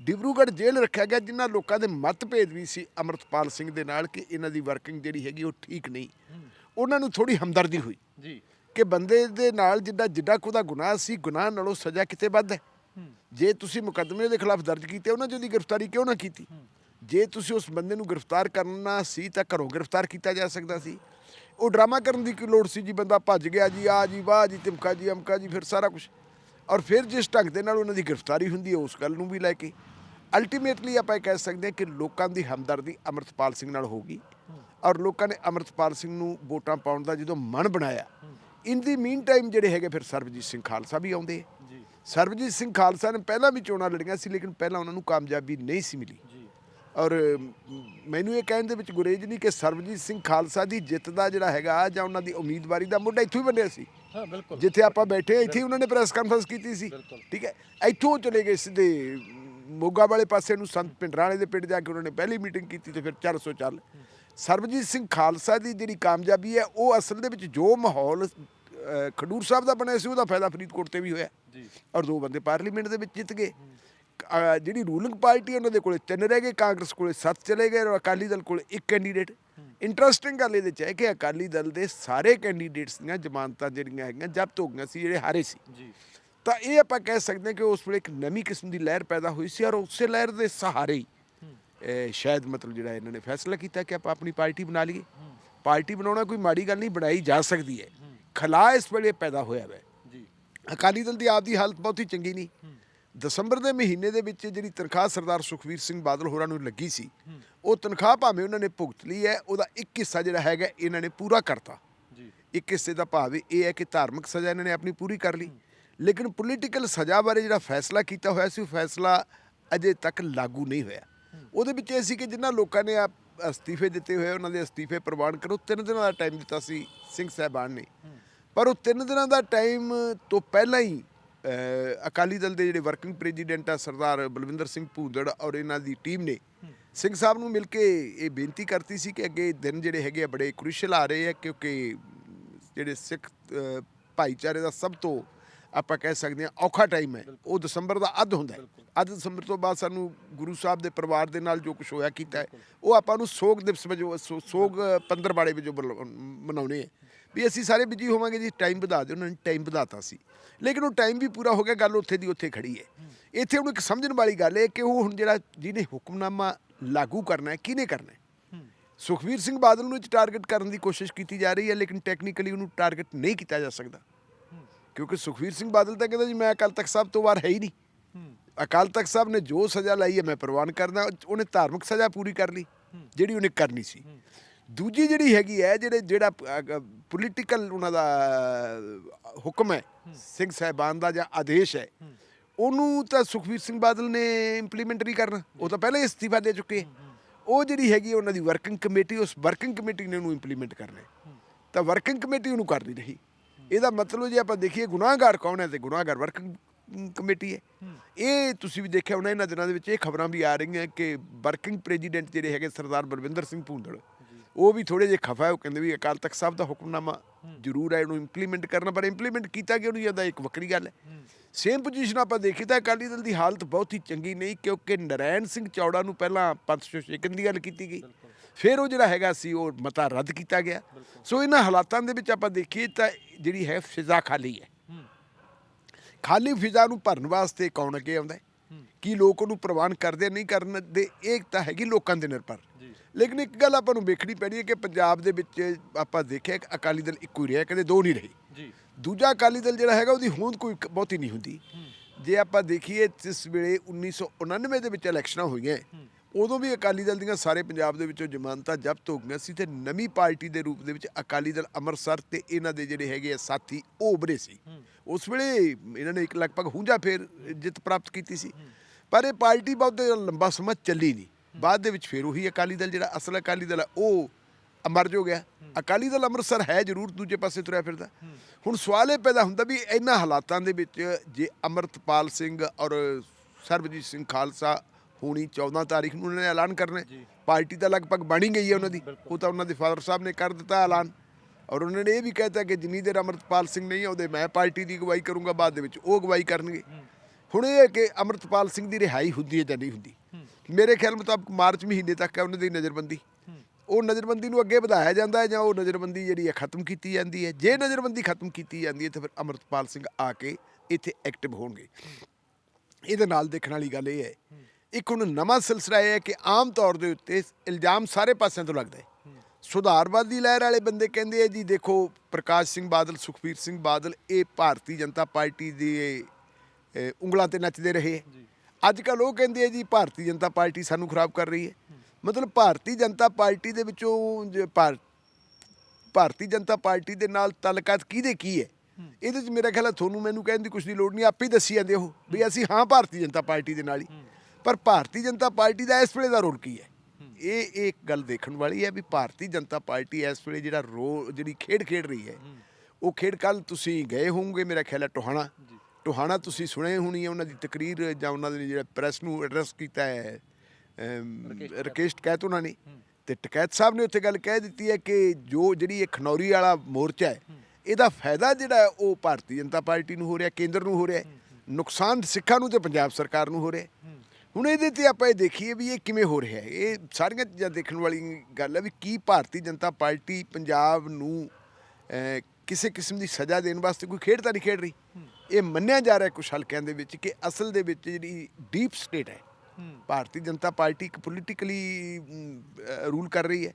ਡਿਬਰੂਗੜ੍ਹ ਜੇਲ੍ਹ ਰੱਖਿਆ ਗਿਆ ਜਿਨ੍ਹਾਂ ਲੋਕਾਂ ਦੇ ਮਤਭੇਦ ਵੀ ਸੀ ਅਮਰਤਪਾਲ ਸਿੰਘ ਦੇ ਨਾਲ ਕਿ ਇਹਨਾਂ ਦੀ ਵਰਕਿੰਗ ਜਿਹੜੀ ਹੈਗੀ ਉਹ ਠੀਕ ਨਹੀਂ। ਉਹਨਾਂ ਨੂੰ ਥੋੜੀ ਹਮਦਰਦੀ ਹੋਈ ਜੀ। ਕਿ ਬੰਦੇ ਦੇ ਨਾਲ ਜਿੱਡਾ ਜਿੱਡਾ ਕੁ ਦਾ ਗੁਨਾਹ ਸੀ ਗੁਨਾਹ ਨਾਲੋਂ ਸਜ਼ਾ ਕਿਤੇ ਵੱਧ ਹੈ। ਜੇ ਤੁਸੀਂ ਮੁਕੱਦਮੇ ਦੇ ਖਿਲਾਫ ਦਰਜ ਕੀਤੇ ਉਹਨਾਂ ਉਹਦੀ ਗ੍ਰਿਫਤਾਰੀ ਕਿਉਂ ਨਾ ਕੀਤੀ? ਜੇ ਤੁਸੀਂ ਉਸ ਬੰਦੇ ਨੂੰ ਗ੍ਰਿਫਤਾਰ ਕਰਨਾ ਸੀ ਤਾਂ ਘਰੋਂ ਗ੍ਰਿਫਤਾਰ ਕੀਤਾ ਜਾ ਸਕਦਾ ਸੀ। ਉਹ ਡਰਾਮਾ ਕਰਨ ਦੀ ਕੀ ਲੋੜ ਸੀ ਜੀ? ਬੰਦਾ ਭੱਜ ਗਿਆ ਜੀ ਆ ਜੀ ਵਾਹ ਜੀ ਤਿਮਕਾ ਜੀ ਅਮਕਾ ਜੀ ਫਿਰ ਸਾਰਾ ਕੁਝ ਔਰ ਫਿਰ ਜਿਸ ਢੰਗ ਦੇ ਨਾਲ ਉਹਨਾਂ ਦੀ ਗ੍ਰਿਫਤਾਰੀ ਹੁੰਦੀ ਹੈ ਉਸ ਗੱਲ ਨੂੰ ਵੀ ਲੈ ਕੇ। ਅਲਟੀਮੇਟਲੀ ਆਪਾਂ ਇਹ ਕਹਿ ਸਕਦੇ ਹਾਂ ਕਿ ਲੋਕਾਂ ਦੀ ਹਮਦਰਦੀ ਅਮਰਤਪਾਲ ਸਿੰਘ ਨਾਲ ਹੋਗੀ ਔਰ ਲੋਕਾਂ ਨੇ ਅਮਰਤਪਾਲ ਸਿੰਘ ਨੂੰ ਵੋਟਾਂ ਪਾਉਣ ਦਾ ਜਦੋਂ ਮਨ ਬਣਾਇਆ ਇਨ ਦੀ ਮੀਨ ਟਾਈਮ ਜਿਹੜੇ ਹੈਗੇ ਫਿਰ ਸਰਬਜੀਤ ਸਿੰਘ ਖਾਲਸਾ ਵੀ ਆਉਂਦੇ। ਜੀ। ਸਰਬਜੀਤ ਸਿੰਘ ਖਾਲਸਾ ਨੇ ਪਹਿਲਾਂ ਵੀ ਚੋਣਾਂ ਲੜੀਆਂ ਸੀ ਲੇਕਿਨ ਪਹਿਲਾਂ ਉਹਨਾਂ ਨੂੰ ਕਾਮਯਾਬੀ ਨਹੀਂ ਸੀ ਮਿਲੀ। ਜੀ। ਔਰ ਮੈਨੂੰ ਇਹ ਕਹਿਣ ਦੇ ਵਿੱਚ ਗੁਰੇਜ ਨਹੀਂ ਕਿ ਸਰਬਜੀਤ ਸਿੰਘ ਖਾਲਸਾ ਦੀ ਜਿੱਤ ਦਾ ਜਿਹੜਾ ਹੈਗਾ ਜਾਂ ਉਹਨਾਂ ਦੀ ਉਮੀਦਵਾਰੀ ਦਾ ਮੁੱਢ ਇੱਥੋਂ ਹੀ ਬੰਨਿਆ ਸੀ। ਹਾਂ ਬਿਲਕੁਲ। ਜਿੱਥੇ ਆਪਾਂ ਬੈਠੇ ਇੱਥੇ ਹੀ ਉਹਨਾਂ ਨੇ ਪ੍ਰੈਸ ਕਾਨਫਰੰਸ ਕੀਤੀ ਸੀ। ਠੀਕ ਹੈ? ਇੱਥੋਂ ਚਲੇ ਗਏ ਸਿੱਧੇ ਮੋਗਾ ਵਾਲੇ ਪਾਸੇ ਨੂੰ ਸੰਤ ਪਿੰਡਰਾਲੇ ਦੇ ਪਿੰਡ ਜਾ ਕੇ ਉਹਨਾਂ ਨੇ ਪਹਿਲੀ ਮੀਟਿੰਗ ਕੀਤੀ ਤੇ ਫਿਰ 400 ਚੱਲ। ਸਰਬਜੀਤ ਸਿੰਘ ਖਾਲਸਾ ਦੀ ਜਿਹੜੀ ਕਾਮਯਾਬੀ ਹੈ ਉਹ ਅਸਲ ਦੇ ਵਿੱਚ ਜੋ ਮਾਹੌਲ ਖਡੂਰ ਸਾਹਿਬ ਦਾ ਬਣਿਆ ਸੀ ਉਹਦਾ ਫਾਇਦਾ ਫਰੀਦਕੋਟ ਤੇ ਵੀ ਹੋਇਆ। ਜੀ। ਔਰ ਦੋ ਬੰਦੇ ਪਾਰਲੀਮੈਂਟ ਦੇ ਵਿੱਚ ਜਿੱਤ ਗਏ। ਜਿਹੜੀ ਰੂਲਿੰਗ ਪਾਰਟੀ ਉਹਨਾਂ ਦੇ ਕੋਲੇ ਤਿੰਨ ਰਹਿ ਗਏ ਕਾਂਗਰਸ ਕੋਲੇ ਸੱਤ ਚਲੇ ਗਏ ਔਰ ਅਕਾਲੀ ਦਲ ਕੋਲੇ ਇੱਕ ਕੈਂਡੀਡੇਟ ਇੰਟਰਸਟਿੰਗ ਗੱਲ ਇਹਦੇ ਚ ਹੈ ਕਿ ਅਕਾਲੀ ਦਲ ਦੇ ਸਾਰੇ ਕੈਂਡੀਡੇਟਸ ਦੀਆਂ ਜ਼ਮਾਨਤਾਂ ਜਿਹੜੀਆਂ ਹੈਗੀਆਂ ਜ਼ਬਤ ਹੋ ਗਈਆਂ ਸੀ ਜਿਹੜੇ ਹਾਰੇ ਸੀ। ਜੀ। ਤਾਂ ਇਹ ਆਪਾਂ ਕਹਿ ਸਕਦੇ ਹਾਂ ਕਿ ਉਸ ਵੇਲੇ ਇੱਕ ਨਵੀਂ ਕਿਸਮ ਦੀ ਲਹਿਰ ਪੈਦਾ ਹੋਈ ਸੀ ਔਰ ਉਸੇ ਲਹਿਰ ਦੇ ਸਹਾਰੇ ਹੀ ਸ਼ਾਇਦ ਮਤਲਬ ਜਿਹੜਾ ਇਹਨਾਂ ਨੇ ਫੈਸਲਾ ਕੀਤਾ ਕਿ ਆਪਾਂ ਆਪਣੀ ਪਾਰਟੀ ਬਣਾ ਲਈਏ। ਪਾਰਟੀ ਬਣਾਉਣਾ ਕੋਈ ਮਾੜੀ ਗੱਲ ਨਹੀਂ ਬਣਾਈ ਜਾ ਸਕਦੀ ਹੈ। ਖਲਾ ਇਸ ਵੇਲੇ ਪੈਦਾ ਹੋਇਆ ਹੈ ਜੀ। ਅਕਾਲੀ ਦਲ ਦੀ ਆਪਦੀ ਹਾਲਤ ਬਹੁਤੀ ਚੰਗੀ ਨਹੀਂ। ਦਸੰਬਰ ਦੇ ਮਹੀਨੇ ਦੇ ਵਿੱਚ ਜਿਹੜੀ ਤਨਖਾਹ ਸਰਦਾਰ ਸੁਖਵੀਰ ਸਿੰਘ ਬਾਦਲ ਹੋਰਾਂ ਨੂੰ ਲੱਗੀ ਸੀ ਉਹ ਤਨਖਾਹ ਭਾਵੇਂ ਉਹਨਾਂ ਨੇ ਭੁਗਤ ਲਈ ਹੈ ਉਹਦਾ ਇੱਕ ਹਿੱਸਾ ਜਿਹੜਾ ਹੈਗਾ ਇਹਨਾਂ ਨੇ ਪੂਰਾ ਕਰਤਾ। ਜੀ। ਇੱਕ ਹਿੱਸੇ ਦਾ ਭਾਵ ਇਹ ਹੈ ਕਿ ਧਾਰਮਿਕ ਸਜ਼ਾ ਇਹਨਾਂ ਨੇ ਆਪਣੀ ਪੂਰੀ ਕਰ ਲਈ। ਲੇਕਿਨ ਪੋਲੀਟੀਕਲ ਸਜ਼ਾ ਬਾਰੇ ਜਿਹੜਾ ਫੈਸਲਾ ਕੀਤਾ ਹੋਇਆ ਸੀ ਉਹ ਫੈਸਲਾ ਅਜੇ ਤੱਕ ਲਾਗੂ ਨਹੀਂ ਹੋਇਆ। ਉਹਦੇ ਵਿੱਚ ਇਹ ਸੀ ਕਿ ਜਿਨ੍ਹਾਂ ਲੋਕਾਂ ਨੇ ਆ ਅਸਤੀਫੇ ਦਿੱਤੇ ਹੋਏ ਉਹਨਾਂ ਦੇ ਅਸਤੀਫੇ ਪ੍ਰਵਾਨ ਕਰੋ। ਤਿੰਨ ਦਿਨਾਂ ਦਾ ਟਾਈਮ ਦਿੱਤਾ ਸੀ ਸਿੰਘ ਸਾਹਿਬਾਨ ਨੇ। ਪਰ ਉਹ ਤਿੰਨ ਦਿਨਾਂ ਦਾ ਟਾਈਮ ਤੋਂ ਪਹਿਲਾਂ ਹੀ ਅਕਾਲੀ ਦਲ ਦੇ ਜਿਹੜੇ ਵਰਕਿੰਗ ਪ੍ਰੈਜ਼ੀਡੈਂਟ ਆ ਸਰਦਾਰ ਬਲਵਿੰਦਰ ਸਿੰਘ ਭੂੰਦੜ ਔਰ ਇਹਨਾਂ ਦੀ ਟੀਮ ਨੇ ਸਿੰਘ ਸਾਹਿਬ ਨੂੰ ਮਿਲ ਕੇ ਇਹ ਬੇਨਤੀ ਕਰਤੀ ਸੀ ਕਿ ਅੱਗੇ ਦਿਨ ਜਿਹੜੇ ਹੈਗੇ ਆ ਬੜੇ ਕ੍ਰੂਸ਼ਲ ਆ ਰਹੇ ਆ ਕਿਉਂਕਿ ਜਿਹੜੇ ਸਿੱਖ ਭਾਈਚਾਰੇ ਦਾ ਸਭ ਤੋਂ ਆਪਾਂ ਕਹਿ ਸਕਦੇ ਹਾਂ ਔਖਾ ਟਾਈਮ ਹੈ। ਉਹ ਦਸੰਬਰ ਦਾ ਅੱਧ ਹੁੰਦਾ ਹੈ। ਅੱਧ ਦਸੰਬਰ ਤੋਂ ਬਾਅਦ ਸਾਨੂੰ ਗੁਰੂ ਸਾਹਿਬ ਦੇ ਪਰਿਵਾਰ ਦੇ ਨਾਲ ਜੋ ਕੁਝ ਹੋਇਆ ਕੀਤਾ ਉਹ ਆਪਾਂ ਨੂੰ ਸੋਗ ਦਿਵਸ ਵਜੋਂ ਸੋਗ ਪੰਦਰਵਾੜੇ ਵਜੋਂ ਬੁਲਾ- ਮਨਾਉਣੇ ਹੈ। ਵੀ ਅਸੀਂ ਸਾਰੇ ਬਿਜ਼ੀ ਹੋਵਾਂਗੇ ਜੀ ਟਾਈਮ ਵਧਾ ਦਿਓ, ਉਹਨਾਂ ਨੇ ਟਾਈਮ ਵਧਾਤਾ ਸੀ। ਲੇਕਿਨ ਉਹ ਟਾਈਮ ਵੀ ਪੂਰਾ ਹੋ ਗਿਆ, ਗੱਲ ਉੱਥੇ ਦੀ ਉੱਥੇ ਖੜੀ ਹੈ। ਇੱਥੇ ਹੁਣ ਇੱਕ ਸਮਝਣ ਵਾਲੀ ਗੱਲ ਹੈ ਕਿ ਉਹ ਹੁਣ ਜਿਹੜਾ ਜਿਹਨੇ ਹੁਕਮਨਾਮਾ ਲਾਗੂ ਕਰਨਾ ਹੈ, ਕਿਹਨੇ ਕਰਨਾ ਹੈ? ਸੁਖਵੀਰ ਸਿੰਘ ਬਾਦਲ ਨੂੰ ਟਾਰਗੇਟ ਕਰਨ ਦੀ ਕੋਸ਼ਿਸ਼ ਕੀਤੀ ਜਾ ਰਹੀ ਹੈ, ਲੇਕਿਨ ਟੈਕਨੀਕਲੀ ਉਹਨੂੰ ਟਾਰਗੇਟ ਨਹੀਂ ਕੀਤਾ ਜਾ ਸਕਦਾ। ਕਿਉਂਕਿ ਸੁਖਵੀਰ ਸਿੰਘ ਬਾਦਲ ਤਾਂ ਕਹਿੰਦਾ ਜੀ, ਮੈਂ ਅਕਾਲ ਤਖਤ ਸਾਹਿਬ ਤੋਂ ਵਾਰ ਹੈ ਹੀ ਨਹੀਂ। ਅਕਾਲ ਤਖਤ ਸਾਹਿਬ ਨੇ ਜੋ ਸਜ਼ਾ ਲਾਈ ਹੈ, ਮੈਂ ਪ੍ਰਵਾਨ ਕਰਦਾ, ਉਹਨੇ ਧਾਰਮਿਕ ਸਜ਼ਾ ਪੂਰੀ ਕਰ ਲਈ, ਜਿਹੜੀ ਉਹਨੇ ਕਰਨੀ ਸੀ। ਦੂਜੀ ਜਿਹੜੀ ਹੈਗੀ ਹੈ ਜਿਹੜੇ ਜਿਹੜਾ ਪੋਲੀਟੀਕਲ ਉਹਨਾਂ ਦਾ ਹੁਕਮ ਹੈ ਸਿੰਘ ਸਾਹਿਬਾਨ ਦਾ ਜਾਂ ਆਦੇਸ਼ ਹੈ ਉਹਨੂੰ ਤਾਂ ਸੁਖਬੀਰ ਸਿੰਘ ਬਾਦਲ ਨੇ ਇੰਪਲੀਮੈਂਟ ਨਹੀਂ ਕਰਨਾ। ਉਹ ਤਾਂ ਪਹਿਲਾਂ ਹੀ ਅਸਤੀਫਾ ਦੇ ਚੁੱਕੇ। ਉਹ ਜਿਹੜੀ ਹੈਗੀ ਉਹਨਾਂ ਦੀ ਵਰਕਿੰਗ ਕਮੇਟੀ ਉਸ ਵਰਕਿੰਗ ਕਮੇਟੀ ਨੇ ਉਹਨੂੰ ਇੰਪਲੀਮੈਂਟ ਕਰਨਾ। ਤਾਂ ਵਰਕਿੰਗ ਕਮੇਟੀ ਉਹਨੂੰ ਕਰ ਨਹੀਂ ਰਹੀ। ਇਹਦਾ ਮਤਲਬ ਜੇ ਆਪਾਂ ਦੇਖੀਏ ਗੁਨਾਹਗਾਰ ਕੌਣ ਹੈ ਤੇ ਗੁਨਾਹਗਾਰ ਵਰਕਿੰਗ ਕਮੇਟੀ ਹੈ। ਇਹ ਤੁਸੀਂ ਵੀ ਦੇਖਿਆ ਹੋਣਾ ਇਹਨਾਂ ਦਿਨਾਂ ਦੇ ਵਿੱਚ ਇਹ ਖਬਰਾਂ ਵੀ ਆ ਰਹੀਆਂ ਕਿ ਵਰਕਿੰਗ ਪ੍ਰੈਜ਼ੀਡੈਂਟ ਜਿਹੜੇ ਹੈਗੇ ਸਰਦਾਰ ਬਲਵਿੰਦਰ ਸਿੰਘ ਭੂੰਦੜ ਉਹ ਵੀ ਥੋੜੇ ਜਿਹਾ ਖਫਾ ਉਹ ਕਹਿੰਦੇ ਵੀ ਅਕਾਲ ਤਖਤ ਸਾਹਿਬ ਦਾ ਹੁਕਮਨਾਮਾ ਜ਼ਰੂਰ ਹੈ, ਇਹਨੂੰ ਇੰਪਲੀਮੈਂਟ ਕਰਨਾ, ਪਰ ਇੰਪਲੀਮੈਂਟ ਕੀਤਾ ਕਿਉਂ ਨਹੀਂ ਜਾਂਦਾ, ਇੱਕ ਵੱਖਰੀ ਗੱਲ ਹੈ। ਸੇਮ ਪੋਜੀਸ਼ਨ ਆਪਾਂ ਦੇਖੀ ਤਾਂ ਅਕਾਲੀ ਦਲ ਦੀ ਹਾਲਤ ਬਹੁਤ ਹੀ ਚੰਗੀ ਨਹੀਂ, ਕਿਉਂਕਿ ਨਰੈਣ ਸਿੰਘ ਚੌੜਾ ਨੂੰ ਪਹਿਲਾਂ ਪੰਥ ਚੋਂ ਛੇਕਣ ਦੀ ਗੱਲ ਕੀਤੀ ਗਈ। ਫਿਰ ਉਹ ਜਿਹੜਾ ਹੈਗਾ ਸੀ, ਉਹ ਮਤਾ ਰੱਦ ਕੀਤਾ ਗਿਆ। ਸੋ ਇਹਨਾਂ ਹਾਲਾਤਾਂ ਦੇ ਵਿੱਚ ਆਪਾਂ ਦੇਖੀਏ ਤਾਂ ਜਿਹੜੀ ਹੈ, ਫਿਜ਼ਾ ਖਾਲੀ ਹੈ। ਖਾਲੀ ਫਿਜ਼ਾ ਨੂੰ ਭਰਨ ਵਾਸਤੇ ਕੌਣ ਅੱਗੇ ਆਉਂਦਾ ਕੀ ਲੋਕ ਉਹਨੂੰ ਪ੍ਰਵਾਨ ਕਰਦੇ ਨਹੀਂ ਕਰਨ ਦੇ ਇਹ ਤਾਂ ਹੈਗੀ ਲੋਕਾਂ ਦੇ ਨਿਰਭਰ। ਲੇਕਿਨ ਇੱਕ ਗੱਲ ਆਪਾਂ ਨੂੰ ਵੇਖਣੀ ਪੈਣੀ ਹੈ ਕਿ ਪੰਜਾਬ ਦੇ ਵਿੱਚ ਆਪਾਂ ਦੇਖਿਆ ਕਿ ਅਕਾਲੀ ਦਲ ਇੱਕੋ ਹੀ ਰਿਹਾ ਕਦੇ ਦੋ ਨਹੀਂ ਰਹੀ। ਜੀ। ਦੂਜਾ ਅਕਾਲੀ ਦਲ ਜਿਹੜਾ ਹੈਗਾ ਉਹਦੀ ਹੋਂਦ ਕੋਈ ਬਹੁਤੀ ਨਹੀਂ ਹੁੰਦੀ। ਜੇ ਆਪਾਂ ਦੇਖੀਏ ਜਿਸ ਵੇਲੇ 1999 ਦੇ ਵਿੱਚ ਇਲੈਕਸ਼ਨਾਂ ਹੋਈਆਂ ਉਦੋਂ ਵੀ ਅਕਾਲੀ ਦਲ ਦੀਆਂ ਸਾਰੇ ਪੰਜਾਬ ਦੇ ਵਿੱਚੋਂ ਜ਼ਮਾਨਤਾਂ ਜ਼ਬਤ ਹੋ ਗਈਆਂ ਸੀ ਤੇ ਨਵੀਂ ਪਾਰਟੀ ਦੇ ਰੂਪ ਦੇ ਵਿੱਚ ਅਕਾਲੀ ਦਲ ਅੰਮ੍ਰਿਤਸਰ ਤੇ ਇਹਨਾਂ ਦੇ ਜਿਹੜੇ ਹੈਗੇ ਆ ਸਾਥੀ ਉਹ ਉਭਰੇ ਸੀ। ਉਸ ਵੇਲੇ ਇਹਨਾਂ ਨੇ ਇੱਕ ਲਗਭਗ ਹੁੰਜਾ ਫੇਰ ਜਿੱਤ ਪ੍ਰਾਪਤ ਕੀਤੀ ਸੀ। ਪਰ ਇਹ ਪਾਰਟੀ ਬਹੁਤ ਲੰਬਾ ਸਮਾਂ ਚੱਲੀ ਨਹੀਂ। ਬਾਅਦ ਦੇ ਵਿੱਚ ਫਿਰ ਉਹੀ ਅਕਾਲੀ ਦਲ ਜਿਹੜਾ ਅਸਲ ਅਕਾਲੀ ਦਲ ਹੈ ਉਹ ਅਮਰ ਜੋ ਗਿਆ। ਅਕਾਲੀ ਦਲ ਅੰਮ੍ਰਿਤਸਰ ਹੈ ਜ਼ਰੂਰ ਦੂਜੇ ਪਾਸੇ ਤੁਰਿਆ ਫਿਰਦਾ। ਹੁਣ ਸਵਾਲ ਇਹ ਪੈਦਾ ਹੁੰਦਾ ਵੀ ਇਹਨਾਂ ਹਾਲਾਤਾਂ ਦੇ ਵਿੱਚ ਜੇ ਅਮਰਤਪਾਲ ਸਿੰਘ ਔਰ ਸਰਬਜੀਤ ਸਿੰਘ ਖਾਲਸਾ ਹੋਣੀ 14 ਤਾਰੀਖ ਨੂੰ ਉਹਨਾਂ ਨੇ ਐਲਾਨ ਕਰਨਾ ਹੈ। ਪਾਰਟੀ ਤਾਂ ਲਗਭਗ ਬਣੀ ਗਈ ਹੈ ਉਹਨਾਂ ਦੀ। ਉਹ ਤਾਂ ਉਹਨਾਂ ਦੇ ਫਾਦਰ ਸਾਹਿਬ ਨੇ ਕਰ ਦਿੱਤਾ ਐਲਾਨ। ਔਰ ਉਹਨਾਂ ਨੇ ਇਹ ਵੀ ਕਹਿਤਾ ਕਿ ਜਿੰਨੀ ਦੇਰ ਅਮਰਤਪਾਲ ਸਿੰਘ ਨਹੀਂ ਆਉਂਦੇ ਮੈਂ ਪਾਰਟੀ ਦੀ ਅਗਵਾਈ ਕਰੂੰਗਾ ਬਾਅਦ ਦੇ ਵਿੱਚ ਉਹ ਅਗਵਾਈ ਕਰਨਗੇ। ਹੁਣ ਇਹ ਹੈ ਕਿ ਅਮਰਤਪਾਲ ਸਿੰਘ ਦੀ ਰਿਹਾਈ ਹੁੰਦੀ ਹੈ ਜਾਂ ਨਹੀਂ ਹੁੰਦੀ। ਮੇਰੇ ਖਿਆਲ ਮੁਤਾਬਕ ਮਾਰਚ ਮਹੀਨੇ ਤੱਕ ਹੈ ਉਹਨਾਂ ਦੀ ਨਜ਼ਰਬੰਦੀ। ਉਹ ਨਜ਼ਰਬੰਦੀ ਨੂੰ ਅੱਗੇ ਵਧਾਇਆ ਜਾਂਦਾ ਹੈ ਜਾਂ ਉਹ ਨਜ਼ਰਬੰਦੀ ਜਿਹੜੀ ਹੈ ਖਤਮ ਕੀਤੀ ਜਾਂਦੀ ਹੈ। ਜੇ ਨਜ਼ਰਬੰਦੀ ਖਤਮ ਕੀਤੀ ਜਾਂਦੀ ਹੈ ਤਾਂ ਫਿਰ ਅਮਰਤਪਾਲ ਸਿੰਘ ਆ ਕੇ ਇੱਥੇ ਐਕਟਿਵ ਹੋਣਗੇ। ਇਹਦੇ ਨਾਲ ਦੇਖਣ ਵਾਲੀ ਗੱਲ ਇਹ ਹੈ। ਇੱਕ ਹੁਣ ਨਵਾਂ ਸਿਲਸਿਲਾ ਇਹ ਹੈ ਕਿ ਆਮ ਤੌਰ ਦੇ ਉੱਤੇ ਇਲਜ਼ਾਮ ਸਾਰੇ ਪਾਸਿਆਂ ਤੋਂ ਲੱਗਦਾ। ਹੈ ਸੁਧਾਰਵਾਦੀ ਲਹਿਰ ਵਾਲੇ ਬੰਦੇ ਕਹਿੰਦੇ ਆ ਜੀ ਦੇਖੋ ਪ੍ਰਕਾਸ਼ ਸਿੰਘ ਬਾਦਲ ਸੁਖਬੀਰ ਸਿੰਘ ਬਾਦਲ ਇਹ ਭਾਰਤੀ ਜਨਤਾ ਪਾਰਟੀ ਦੀ ਉਂਗਲਾਂ ਤੇ ਨੱਚਦੇ ਰਹੇ ਅੱਜ ਕੱਲ ਉਹ ਕਹਿੰਦੇ ਆ ਜੀ ਭਾਰਤੀ ਜਨਤਾ ਪਾਰਟੀ ਸਾਨੂੰ ਖਰਾਬ ਕਰ ਰਹੀ ਹੈ। ਮਤਲਬ ਭਾਰਤੀ ਜਨਤਾ ਪਾਰਟੀ ਦੇ ਵਿੱਚੋਂ ਭਾਰਤੀ ਜਨਤਾ ਪਾਰਟੀ ਦੇ ਨਾਲ ਤਾਲੁਕਾਤ ਕਿਹਦੇ ਕੀ ਹੈ? ਇਹਦੇ 'ਚ ਮੇਰਾ ਖਿਆਲ ਹੈ ਤੁਹਾਨੂੰ ਮੈਨੂੰ ਕਹਿਣ ਦੀ ਕੁਛ ਦੀ ਲੋੜ ਨਹੀਂ ਆਪੇ ਹੀ ਦੱਸੀ ਜਾਂਦੇ ਹੋ ਵੀ ਅਸੀਂ ਹਾਂ ਭਾਰਤੀ ਜਨਤਾ ਪਾਰਟੀ ਦੇ ਨਾਲ ਹੀ। ਪਰ ਭਾਰਤੀ ਜਨਤਾ ਪਾਰਟੀ ਦਾ ਇਸ ਵੇਲੇ ਦਾ ਰੋਲ ਕੀ ਹੈ? ਇਹ ਇੱਕ ਗੱਲ ਦੇਖਣ ਵਾਲੀ ਹੈ ਵੀ ਭਾਰਤੀ ਜਨਤਾ ਪਾਰਟੀ ਇਸ ਵੇਲੇ ਜਿਹੜਾ ਰੋ ਜਿਹੜੀ ਖੇਡ ਖੇਡ ਰਹੀ ਹੈ ਉਹ ਖੇਡ ਕੱਲ ਤੁਸੀਂ ਗਏ ਹੋਵੋਗੇ ਮੇਰਾ ਖਿਆਲ ਹੈ ਟੋਹਾਣਾ। ਟੋਹਾਣਾ ਤੁਸੀਂ ਸੁਣੇ ਹੋਣੀ ਹੈ ਉਹਨਾਂ ਦੀ ਤਕਰੀਰ ਜਾਂ ਉਹਨਾਂ ਦੇ ਜਿਹੜਾ ਪ੍ਰੈਸ ਨੂੰ ਐਡਰੈਸ ਕੀਤਾ ਹੈ ਰਕੇਸ਼ ਟਕੈਤ ਉਹਨਾਂ ਨੇ। ਤੇ ਟਕੈਤ ਸਾਹਿਬ ਨੇ ਉੱਥੇ ਗੱਲ ਕਹਿ ਦਿੱਤੀ ਹੈ ਕਿ ਜੋ ਜਿਹੜੀ ਇਹ ਖਨੌਰੀ ਵਾਲਾ ਮੋਰਚਾ ਹੈ ਇਹਦਾ ਫਾਇਦਾ ਜਿਹੜਾ ਹੈ ਉਹ ਭਾਰਤੀ ਜਨਤਾ ਪਾਰਟੀ ਨੂੰ ਹੋ ਰਿਹਾ ਕੇਂਦਰ ਨੂੰ ਹੋ ਰਿਹਾ ਨੁਕਸਾਨ ਸਿੱਖਾਂ ਨੂੰ ਤੇ ਪੰਜਾਬ ਸਰਕਾਰ ਨੂੰ ਹੋ ਰਿਹਾ ਹੁਣ ਇਹਦੇ ਤੇ ਆਪਾਂ ਇਹ ਦੇਖੀਏ ਵੀ ਇਹ ਕਿਵੇਂ ਹੋ ਰਿਹਾ ਹੈ। ਇਹ ਸਾਰੀਆਂ ਚੀਜ਼ਾਂ ਦੇਖਣ ਵਾਲੀ ਗੱਲ ਹੈ ਵੀ ਕੀ ਭਾਰਤੀ ਜਨਤਾ ਪਾਰਟੀ ਪੰਜਾਬ ਨੂੰ ਕਿਸੇ ਕਿਸਮ ਦੀ ਸਜ਼ਾ ਦੇਣ ਵਾਸਤੇ ਕੋਈ ਖੇਡ ਤਾਂ ਨਹੀਂ ਖੇਡ ਰਹੀ। ਇਹ ਮੰਨਿਆ ਜਾ ਰਿਹਾ ਕੁਝ ਹਲਕਿਆਂ ਦੇ ਵਿੱਚ ਕਿ ਅਸਲ ਦੇ ਵਿੱਚ ਜਿਹੜੀ ਡੀਪ ਸਟੇਟ ਹੈ ਭਾਰਤੀ ਜਨਤਾ ਪਾਰਟੀ ਇੱਕ ਪੋਲੀਟੀਕਲੀ ਰੂਲ ਕਰ ਰਹੀ ਹੈ।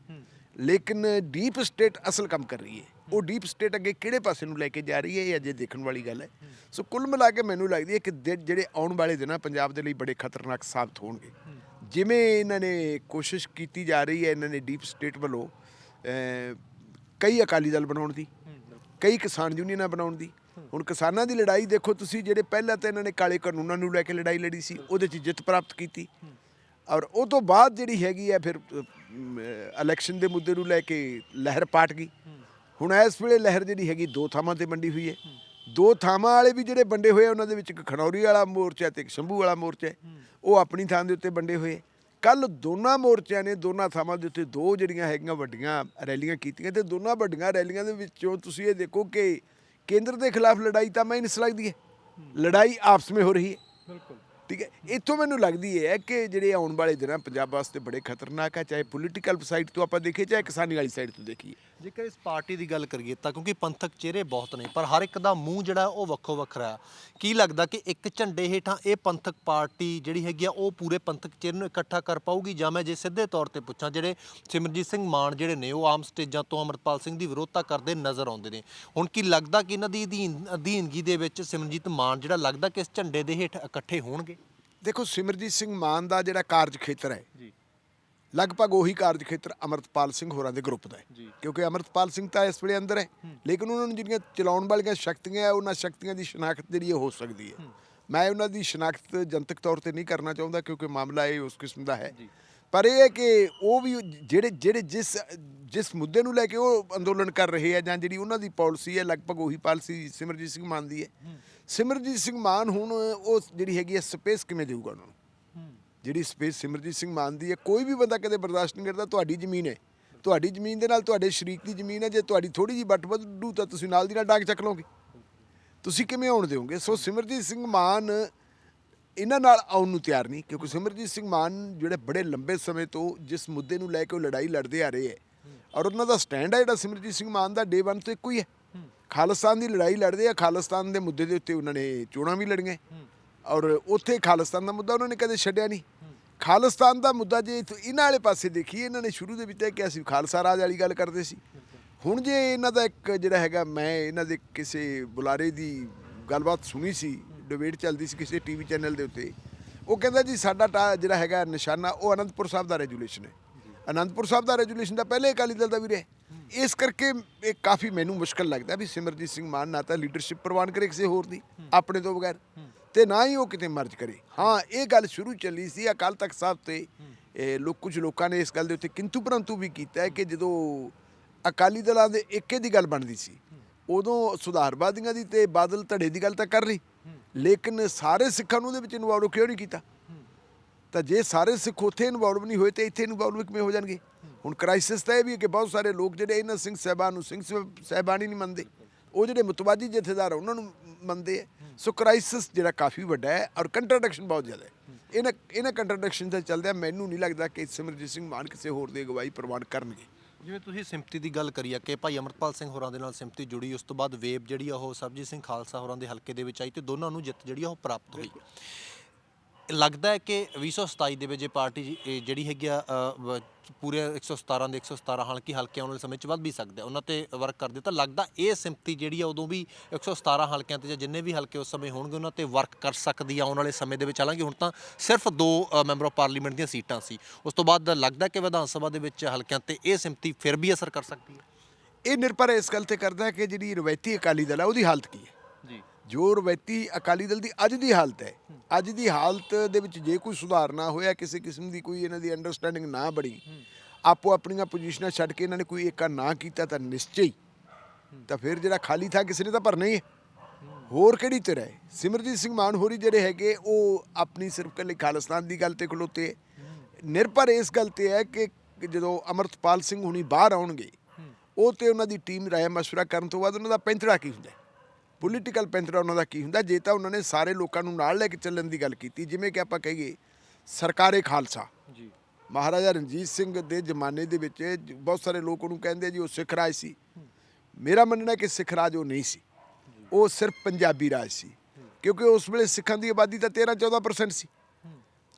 ਲੇਕਿਨ ਡੀਪ ਸਟੇਟ ਅਸਲ ਕੰਮ ਕਰ ਰਹੀ ਹੈ। ਉਹ ਡੀਪ ਸਟੇਟ ਅੱਗੇ ਕਿਹੜੇ ਪਾਸੇ ਨੂੰ ਲੈ ਕੇ ਜਾ ਰਹੀ ਹੈ ਇਹ ਅਜੇ ਦੇਖਣ ਵਾਲੀ ਗੱਲ ਹੈ। ਸੋ ਕੁੱਲ ਮਿਲਾ ਕੇ ਮੈਨੂੰ ਲੱਗਦੀ ਹੈ ਕਿ ਦਿਨ ਜਿਹੜੇ ਆਉਣ ਵਾਲੇ ਦਿਨਾਂ ਪੰਜਾਬ ਦੇ ਲਈ ਬੜੇ ਖਤਰਨਾਕ ਸਾਬਤ ਹੋਣਗੇ। ਜਿਵੇਂ ਇਹਨਾਂ ਨੇ ਕੋਸ਼ਿਸ਼ ਕੀਤੀ ਜਾ ਰਹੀ ਹੈ ਇਹਨਾਂ ਨੇ ਡੀਪ ਸਟੇਟ ਵੱਲੋਂ ਕਈ ਅਕਾਲੀ ਦਲ ਬਣਾਉਣ ਦੀ, ਕਈ ਕਿਸਾਨ ਯੂਨੀਅਨਾਂ ਬਣਾਉਣ ਦੀ। ਹੁਣ ਕਿਸਾਨਾਂ ਦੀ ਲੜਾਈ ਦੇਖੋ ਤੁਸੀਂ, ਜਿਹੜੇ ਪਹਿਲਾਂ ਤਾਂ ਇਹਨਾਂ ਨੇ ਕਾਲੇ ਕਾਨੂੰਨਾਂ ਨੂੰ ਲੈ ਕੇ ਲੜਾਈ ਲੜੀ ਸੀ, ਉਹਦੇ 'ਚ ਜਿੱਤ ਪ੍ਰਾਪਤ ਕੀਤੀ। ਔਰ ਉਹ ਤੋਂ ਬਾਅਦ ਜਿਹੜੀ ਹੈਗੀ ਹੈ ਫਿਰ ਇਲੈਕਸ਼ਨ ਦੇ ਮੁੱਦੇ ਨੂੰ ਲੈ ਕੇ ਲਹਿਰ ਪਾਟ ਗਈ। ਹੁਣ ਇਸ ਵੇਲੇ ਲਹਿਰ ਜਿਹੜੀ ਹੈਗੀ ਦੋ ਥਾਵਾਂ ਤੇ ਵੰਡੀ ਹੋਈ ਹੈ। ਦੋ ਥਾਵਾਂ ਵਾਲੇ ਵੀ ਜਿਹੜੇ ਵੰਡੇ ਹੋਏ ਉਹਨਾਂ ਦੇ ਵਿੱਚ ਇੱਕ ਖਣੌਰੀ ਵਾਲਾ ਮੋਰਚਾ ਤੇ ਇੱਕ ਸ਼ੰਭੂ ਵਾਲਾ ਮੋਰਚਾ ਹੈ। ਉਹ ਆਪਣੀ ਥਾਂ ਦੇ ਉੱਤੇ ਵੰਡੇ ਹੋਏ ਕੱਲ ਦੋਨਾਂ ਮੋਰਚਿਆਂ ਨੇ ਦੋਨਾਂ ਥਾਵਾਂ ਦੇ ਉੱਤੇ ਦੋ ਜਿਹੜੀਆਂ ਹੈਗੀਆਂ ਵੱਡੀਆਂ ਰੈਲੀਆਂ ਕੀਤੀਆਂ ਤੇ ਦੋਨਾਂ ਵੱਡੀਆਂ ਰੈਲੀਆਂ ਦੇ ਵਿੱਚੋਂ ਤੁਸੀਂ ਇਹ ਦੇਖੋ ਕਿ ਕੇਂਦਰ ਦੇ ਖਿਲਾਫ ਲੜਾਈ ਤਾਂ ਮੈਂ ਨਹੀਂ ਲੱਗਦੀ ਹੈ ਲੜਾਈ ਆਪਸ ਵਿੱਚ ਹੋ ਰਹੀ ਹੈ। ਬਿਲਕੁਲ। ਠੀਕ ਹੈ, ਇੱਥੋਂ ਮੈਨੂੰ ਲੱਗਦੀ ਹੈ ਕਿ ਜਿਹੜੇ ਆਉਣ ਵਾਲੇ ਦਿਨ ਆ ਪੰਜਾਬ ਵਾਸਤੇ ਬੜੇ ਖਤਰਨਾਕ ਹੈ ਚਾਹੇ ਪੋਲੀਟੀਕਲ ਸਾਈਡ ਤੋਂ ਆਪਾਂ ਦੇਖੀਏ, ਚਾਹੇ ਕਿਸਾਨੀ ਵਾਲੀ ਸਾਈਡ ਤੋਂ ਦੇਖੀਏ। ਜੇਕਰ ਇਸ ਪਾਰਟੀ ਦੀ ਗੱਲ ਕਰੀਏ ਤਾਂ ਕਿਉਂਕਿ ਪੰਥਕ ਚਿਹਰੇ ਬਹੁਤ ਨੇ ਪਰ ਹਰ ਇੱਕ ਦਾ ਮੂੰਹ ਜਿਹੜਾ ਉਹ ਵੱਖੋ ਵੱਖਰਾ ਹੈ। ਕੀ ਲੱਗਦਾ ਕਿ ਇੱਕ ਝੰਡੇ ਹੇਠਾਂ ਇਹ ਪੰਥਕ ਪਾਰਟੀ ਜਿਹੜੀ ਹੈਗੀ ਆ ਉਹ ਪੂਰੇ ਪੰਥਕ ਚਿਹਰੇ ਨੂੰ ਇਕੱਠਾ ਕਰ ਪਾਊਗੀ? ਜਾਂ ਮੈਂ ਜੇ ਸਿੱਧੇ ਤੌਰ ਤੇ ਪੁੱਛਾਂ ਜਿਹੜੇ ਸਿਮਰਜੀਤ ਸਿੰਘ ਮਾਨ ਜਿਹੜੇ ਨੇ ਉਹ ਆਮ ਸਟੇਜਾਂ ਤੋਂ ਅਮਰਪਾਲ ਸਿੰਘ ਦੀ ਵਿਰੋਧਤਾ ਕਰਦੇ ਨਜ਼ਰ ਆਉਂਦੇ ਨੇ। ਹੁਣ ਕੀ ਲੱਗਦਾ ਕਿ ਇਹਨਾਂ ਦੀ ਅਧੀਨ ਅਧੀਨਗੀ ਦੇ ਵਿੱਚ ਸਿਮਰਜੀਤ ਮਾਨ ਜਿਹੜਾ ਲੱਗਦਾ ਕਿ ਇਸ ਝੰਡੇ ਦੇ ਹੇਠ ਇਕੱਠੇ ਹੋਣਗੇ? ਦੇਖੋ ਸਿਮਰਜੀਤ ਸਿੰਘ ਮਾਨ ਦਾ ਜਿਹੜਾ ਕਾਰਜ ਖੇਤਰ ਹੈ ਜੀ। ਲਗਭਗ ਉਹੀ ਕਾਰਜ ਖੇਤਰ ਅਮਰਤਪਾਲ ਸਿੰਘ ਹੋਰਾਂ ਦੇ ਗਰੁੱਪ ਦਾ ਹੈ। ਕਿਉਂਕਿ ਅਮਰਤਪਾਲ ਸਿੰਘ ਤਾਂ ਇਸ ਵੇਲੇ ਅੰਦਰ ਹੈ ਲੇਕਿਨ ਉਹਨਾਂ ਨੂੰ ਜਿਹੜੀਆਂ ਚਲਾਉਣ ਵਾਲੀਆਂ ਸ਼ਕਤੀਆਂ ਹੈ ਉਹਨਾਂ ਸ਼ਕਤੀਆਂ ਦੀ ਸ਼ਨਾਖਤ ਜਿਹੜੀ ਹੈ ਸਕਦੀ ਹੈ। ਮੈਂ ਉਹਨਾਂ ਦੀ ਸ਼ਨਾਖਤ ਜਨਤਕ ਤੌਰ ਤੇ ਨਹੀਂ ਕਰਨਾ ਚਾਹੁੰਦਾ ਕਿਉਂਕਿ ਮਾਮਲਾ ਇਹ ਉਸ ਕਿਸਮ ਦਾ ਹੈ। ਪਰ ਇਹ ਹੈ ਕਿ ਉਹ ਵੀ ਜਿਹੜੇ ਜਿਹੜੇ ਜਿਸ ਜਿਸ ਮੁੱਦੇ ਨੂੰ ਲੈ ਕੇ ਉਹ ਅੰਦੋਲਨ ਕਰ ਰਹੇ ਆ ਜਾਂ ਜਿਹੜੀ ਉਹਨਾਂ ਦੀ ਪਾਲਿਸੀ ਹੈ ਲਗਭਗ ਉਹੀ ਪਾਲਿਸੀ ਸਿਮਰਜੀਤ ਸਿੰਘ ਮਾਨ ਦੀ ਹੈ। ਸਿਮਰਜੀਤ ਸਿੰਘ ਮਾਨ ਹੁਣ ਉਹ ਜਿਹੜੀ ਹੈਗੀ ਹੈ ਸਪੇਸ ਕਿਵੇਂ ਦੇਊਗਾ ਉਹਨਾਂ ਨੂੰ? ਜਿਹੜੀ ਸਪੇਸ ਸਿਮਰਜੀਤ ਸਿੰਘ ਮਾਨ ਦੀ ਹੈ, ਕੋਈ ਵੀ ਬੰਦਾ ਕਦੇ ਬਰਦਾਸ਼ਤ ਨਹੀਂ ਕਰਦਾ, ਤੁਹਾਡੀ ਜ਼ਮੀਨ ਹੈ। ਤੁਹਾਡੀ ਜ਼ਮੀਨ ਦੇ ਨਾਲ ਤੁਹਾਡੇ ਸ਼ਰੀਕ ਦੀ ਜ਼ਮੀਨ ਹੈ, ਜੇ ਤੁਹਾਡੀ ਥੋੜੀ ਜੀ ਵੱਟ ਵਧੂ ਤਾਂ ਤੁਸੀਂ ਨਾਲ ਦੀ ਨਾਲ ਡਾਂਗ ਚੱਕ ਲਓਗੇ। ਤੁਸੀਂ ਕਿਵੇਂ ਆਉਣ ਦਿਓਗੇ? ਸੋ ਸਿਮਰਜੀਤ ਸਿੰਘ ਮਾਨ ਇਹਨਾਂ ਨਾਲ ਆਉਣ ਨੂੰ ਤਿਆਰ ਨਹੀਂ, ਕਿਉਂਕਿ ਸਿਮਰਜੀਤ ਸਿੰਘ ਮਾਨ ਜਿਹੜੇ ਬੜੇ ਲੰਬੇ ਸਮੇਂ ਤੋਂ ਜਿਸ ਮੁੱਦੇ ਨੂੰ ਲੈ ਕੇ ਉਹ ਲੜਾਈ ਲੜਦੇ ਆ ਰਹੇ ਹੈ, ਔਰ ਉਹਨਾਂ ਦਾ ਸਟੈਂਡ ਹੈ ਜਿਹੜਾ ਸਿਮਰਜੀਤ ਸਿੰਘ ਮਾਨ ਦਾ, ਡੇ 1 ਤੋਂ ਇੱਕੋ ਹੀ ਹੈ। ਖਾਲਿਸਤਾਨ ਦੀ ਲੜਾਈ ਲੜਦੇ ਆ, ਖਾਲਿਸਤਾਨ ਦੇ ਮੁੱਦੇ ਦੇ ਉੱਤੇ ਉਹਨਾਂ ਨੇ ਚੋਣਾਂ ਵੀ ਲੜੀਆਂ। ਔਰ ਉੱਥੇ ਖਾਲਿਸਤਾਨ ਦਾ ਮੁੱਦਾ ਉਹਨਾਂ ਨੇ ਕਦੇ ਛੱਡਿਆ ਨਹੀਂ। ਖਾਲਿਸਤਾਨ ਦਾ ਮੁੱਦਾ ਜੇ ਇਹਨਾਂ ਵਾਲੇ ਪਾਸੇ ਦੇਖੀਏ, ਇਹਨਾਂ ਨੇ ਸ਼ੁਰੂ ਦੇ ਵਿੱਚ ਇਹ ਕਿ ਅਸੀਂ ਖਾਲਸਾ ਰਾਜ ਵਾਲੀ ਗੱਲ ਕਰਦੇ ਸੀ। ਹੁਣ ਜੇ ਇਹਨਾਂ ਦਾ ਇੱਕ ਜਿਹੜਾ ਹੈਗਾ, ਮੈਂ ਇਹਨਾਂ ਦੇ ਕਿਸੇ ਬੁਲਾਰੇ ਦੀ ਗੱਲਬਾਤ ਸੁਣੀ ਸੀ ਡਿਬੇਟ ਚੱਲਦੀ ਸੀ ਕਿਸੇ ਟੀਵੀ ਚੈਨਲ ਦੇ ਉੱਤੇ, ਉਹ ਕਹਿੰਦਾ ਜੀ ਸਾਡਾ ਟਾ- ਜਿਹੜਾ ਹੈਗਾ ਨਿਸ਼ਾਨਾ, ਉਹ ਅਨੰਦਪੁਰ ਸਾਹਿਬ ਦਾ ਰੈਜੂਲੇਸ਼ਨ ਹੈ। ਅਨੰਦਪੁਰ ਸਾਹਿਬ ਦਾ ਰੈਜੂਲੇਸ਼ਨ ਦਾ ਪਹਿਲੇ ਅਕਾਲੀ ਦਲ ਦਾ ਵੀ ਰਿਹਾ। ਇਸ ਕਰਕੇ ਇਹ ਕਾਫੀ ਮੈਨੂੰ ਮੁਸ਼ਕਲ ਲੱਗਦਾ ਵੀ ਸਿਮਰਜੀਤ ਸਿੰਘ ਮਾਨ ਨਾ ਤਾਂ ਲੀਡਰਸ਼ਿਪ ਪ੍ਰਵਾਨ ਕਰੇ ਕਿਸੇ ਹੋਰ ਦੀ, ਆਪਣੇ ਤੋਂ ਬਗੈਰ। ਤੇ ਨਾ ਹੀ ਉਹ ਕਿਤੇ ਮਰਜ ਕਰੇ। ਹਾਂ, ਇਹ ਗੱਲ ਸ਼ੁਰੂ ਚੱਲੀ ਸੀ ਅਕਾਲ ਤਖਤ ਸਾਹਿਬ ਤੇ, ਇਹ ਲੋਕ, ਕੁਝ ਲੋਕਾਂ ਨੇ ਇਸ ਗੱਲ ਦੇ ਉੱਤੇ ਕਿੰਤੂ ਪਰੰਤੂ ਵੀ ਕੀਤਾ ਹੈ ਕਿ ਜਦੋਂ ਅਕਾਲੀ ਦਲਾਂ ਦੇ ਏਕੇ ਦੀ ਗੱਲ ਬਣਦੀ ਸੀ, ਉਦੋਂ ਸੁਧਾਰਵਾਦੀਆਂ ਦੀ ਤੇ ਬਾਦਲ ਧੜੇ ਦੀ ਗੱਲ ਤਾਂ ਕਰ ਲਈ। ਲੇਕਿਨ ਸਾਰੇ ਸਿੱਖਾਂ ਨੂੰ ਉਹਦੇ ਵਿੱਚ ਇਨਵੋਲਵ ਕਿਉਂ ਨਹੀਂ ਕੀਤਾ? ਤਾਂ ਜੇ ਸਾਰੇ ਸਿੱਖ ਉੱਥੇ ਇਨਵੋਲਵ ਨਹੀਂ ਹੋਏ ਤੇ ਇੱਥੇ ਇਨਵੋਲਵ ਕਿਵੇਂ ਹੋ ਜਾਣਗੇ? ਹੁਣ ਕ੍ਰਾਈਸਿਸ ਤਾਂ ਇਹ ਵੀ ਹੈ ਕਿ ਬਹੁਤ ਸਾਰੇ ਲੋਕ ਜਿਹੜੇ ਇਹਨਾਂ ਸਿੰਘ ਸਾਹਿਬਾਨ ਨੂੰ, ਸਿੰਘ ਸਾਹਿਬ- ਸਾਹਿਬਾਨ ਨਹੀਂ ਮੰਨਦੇ, ਉਹ ਜਿਹੜੇ ਮੁਤਵਾਦੀ ਜਥੇਦਾਰ ਉਹਨਾਂ ਨੂੰ ਮੰਨਦੇ ਆ। ਸੋ ਕ੍ਰਾਈਸਿਸ ਜਿਹੜਾ ਕਾਫੀ ਵੱਡਾ ਹੈ ਔਰ ਕੰਟਰਡਿਕਸ਼ਨ ਬਹੁਤ ਜ਼ਿਆਦਾ ਹੈ। ਇਹਨਾਂ ਇਹਨਾਂ ਕੰਟਰਡਿਕਸ਼ਨ ਦਾ ਚੱਲਦਿਆਂ ਮੈਨੂੰ ਨਹੀਂ ਲੱਗਦਾ ਕਿ ਸਿਮਰਜੀਤ ਸਿੰਘ ਮਾਨ ਕਿਸੇ ਹੋਰ ਦੀ ਅਗਵਾਈ ਪ੍ਰਵਾਨ ਕਰਨਗੇ। ਜਿਵੇਂ ਤੁਸੀਂ ਸਿੰਪਤੀ ਦੀ ਗੱਲ ਕਰੀ ਆ ਕਿ ਭਾਈ ਅਮਰਪਾਲ ਸਿੰਘ ਹੋਰਾਂ ਦੇ ਨਾਲ ਸਿੰਪਤੀ ਜੁੜੀ, ਉਸ ਤੋਂ ਬਾਅਦ ਵੇਬ ਜਿਹੜੀ ਆ ਉਹ ਸਰਬਜੀਤ ਸਿੰਘ ਖਾਲਸਾ ਹੋਰਾਂ ਦੇ ਹਲਕੇ ਦੇ ਵਿੱਚ ਆਈ ਤੇ ਦੋਨਾਂ ਨੂੰ ਜਿੱਤ ਜਿਹੜੀ ਆ ਉਹ ਪ੍ਰਾਪਤ ਹੋਈ। ਲੱਗਦਾ ਹੈ ਕਿ 2027 ਦੇ ਵਿੱਚ ਇਹ ਪਾਰਟੀ ਜਿਹੜੀ ਹੈਗੀ ਆ ਪੂਰੇ 117 ਦੇ 117 ਹਲਕੀ ਹਲਕੇ ਆਉਣ ਵਾਲੇ ਸਮੇਂ 'ਚ ਵੱਧ ਵੀ ਸਕਦੇ ਆ, ਉਹਨਾਂ ਤੇ ਵਰਕ ਕਰਦੇ ਤਾਂ ਲੱਗਦਾ ਇਹ ਸਿੰਪਤੀ ਜਿਹੜੀ ਆ ਉਦੋਂ ਵੀ 117 ਹਲਕਿਆਂ ਤੇ ਜਾਂ ਜਿੰਨੇ ਵੀ ਹਲਕੇ ਉਸ ਸਮੇਂ ਹੋਣਗੇ, ਉਹਨਾਂ ਤੇ ਵਰਕ ਕਰ ਸਕਦੀ ਆ, ਆਉਣ ਵਾਲੇ ਸਮੇਂ ਦੇ ਵਿੱਚ। ਹਾਲਾਂਕਿ ਹੁਣ ਤਾਂ ਸਿਰਫ ਦੋ ਮੈਂਬਰ ਆਫ ਪਾਰਲੀਮੈਂਟ ਦੀਆਂ ਸੀਟਾਂ ਸੀ। ਉਸ ਤੋਂ ਬਾਅਦ ਲੱਗਦਾ ਕਿ ਵਿਧਾਨ ਸਭਾ ਦੇ ਵਿੱਚ ਹਲਕਿਆਂ ਤੇ ਇਹ ਸਿੰਪਤੀ ਫਿਰ ਵੀ ਅਸਰ ਕਰ ਸਕਦੀ ਹੈ ਇਹ ਨਿਰਭਰ ਇਸ ਗੱਲ ਤੇ ਕਰਦਾ ਹੈ ਕਿ ਜਿਹੜੀ ਰਵਾਇਤੀ ਅਕਾਲੀ ਦਲ ਹੈ ਉਹਦੀ ਹਾਲਤ ਕੀ ਹੈ? ਜੋ ਰਵਾਇਤੀ ਅਕਾਲੀ ਦਲ ਦੀ ਅੱਜ ਦੀ ਹਾਲਤ ਹੈ, ਅੱਜ ਦੀ ਹਾਲਤ ਦੇ ਵਿੱਚ ਜੇ ਕੋਈ ਸੁਧਾਰ ਨਾ ਹੋਇਆ, ਕਿਸੇ ਕਿਸਮ ਦੀ ਕੋਈ ਇਹਨਾਂ ਦੀ ਅੰਡਰਸਟੈਂਡਿੰਗ ਨਾ ਬਣੀ, ਆਪੋ ਆਪਣੀਆਂ ਪੋਜੀਸ਼ਨਾਂ ਛੱਡ ਕੇ ਇਹਨਾਂ ਨੇ ਕੋਈ ਏਕਾ ਨਾ ਕੀਤਾ ਤਾਂ ਨਿਸ਼ਚੈ ਤਾਂ ਫਿਰ ਜਿਹੜਾ ਖਾਲੀ ਥਾਂ ਕਿਸੇ ਨੇ ਤਾਂ ਭਰਨਾ ਹੀ ਹੈ। ਹੋਰ ਕਿਹੜੀ ਤਰ੍ਹਾਂ ਹੈ? ਸਿਮਰਜੀਤ ਸਿੰਘ ਮਾਨ ਹੋਰੀ ਜਿਹੜੇ ਹੈਗੇ, ਉਹ ਆਪਣੀ ਸਿਰਫ ਕੱਲੇ ਖਾਲਿਸਤਾਨ ਦੀ ਗੱਲ ਤੇ ਖਲੋਤੇ ਹੈ। ਨਿਰਭਰ ਇਸ ਗੱਲ ਤੇ ਹੈ ਕਿ ਜਦੋਂ ਅਮਰਤਪਾਲ ਸਿੰਘ ਹੁਣੀ ਬਾਹਰ ਆਉਣਗੇ, ਉਹ ਤੇ ਉਹਨਾਂ ਦੀ ਟੀਮ ਰਾਏ ਮਸ਼ਵਰਾ ਕਰਨ ਤੋਂ ਬਾਅਦ ਉਹਨਾਂ ਦਾ ਪੈਂਤੜਾ ਕੀ ਹੁੰਦਾ ਪੋਲੀਟੀਕਲ ਪੈਂਤੜਾ ਉਹਨਾਂ ਦਾ ਕੀ ਹੁੰਦਾ? ਜੇ ਤਾਂ ਉਹਨਾਂ ਨੇ ਸਾਰੇ ਲੋਕਾਂ ਨੂੰ ਨਾਲ ਲੈ ਕੇ ਚੱਲਣ ਦੀ ਗੱਲ ਕੀਤੀ ਜਿਵੇਂ ਕਿ ਆਪਾਂ ਕਹੀਏ ਸਰਕਾਰੇ ਖਾਲਸਾ। ਜੀ। ਮਹਾਰਾਜਾ ਰਣਜੀਤ ਸਿੰਘ ਦੇ ਜ਼ਮਾਨੇ ਦੇ ਵਿੱਚ ਬਹੁਤ ਸਾਰੇ ਲੋਕ ਉਹਨੂੰ ਕਹਿੰਦੇ ਜੀ ਉਹ ਸਿੱਖ ਰਾਜ ਸੀ। ਮੇਰਾ ਮੰਨਣਾ ਕਿ ਸਿੱਖ ਰਾਜ ਉਹ ਨਹੀਂ ਸੀ। ਉਹ ਸਿਰਫ ਪੰਜਾਬੀ ਰਾਜ ਸੀ। ਕਿਉਂਕਿ ਉਸ ਵੇਲੇ ਸਿੱਖਾਂ ਦੀ ਆਬਾਦੀ ਤਾਂ 13 14% ਸੀ।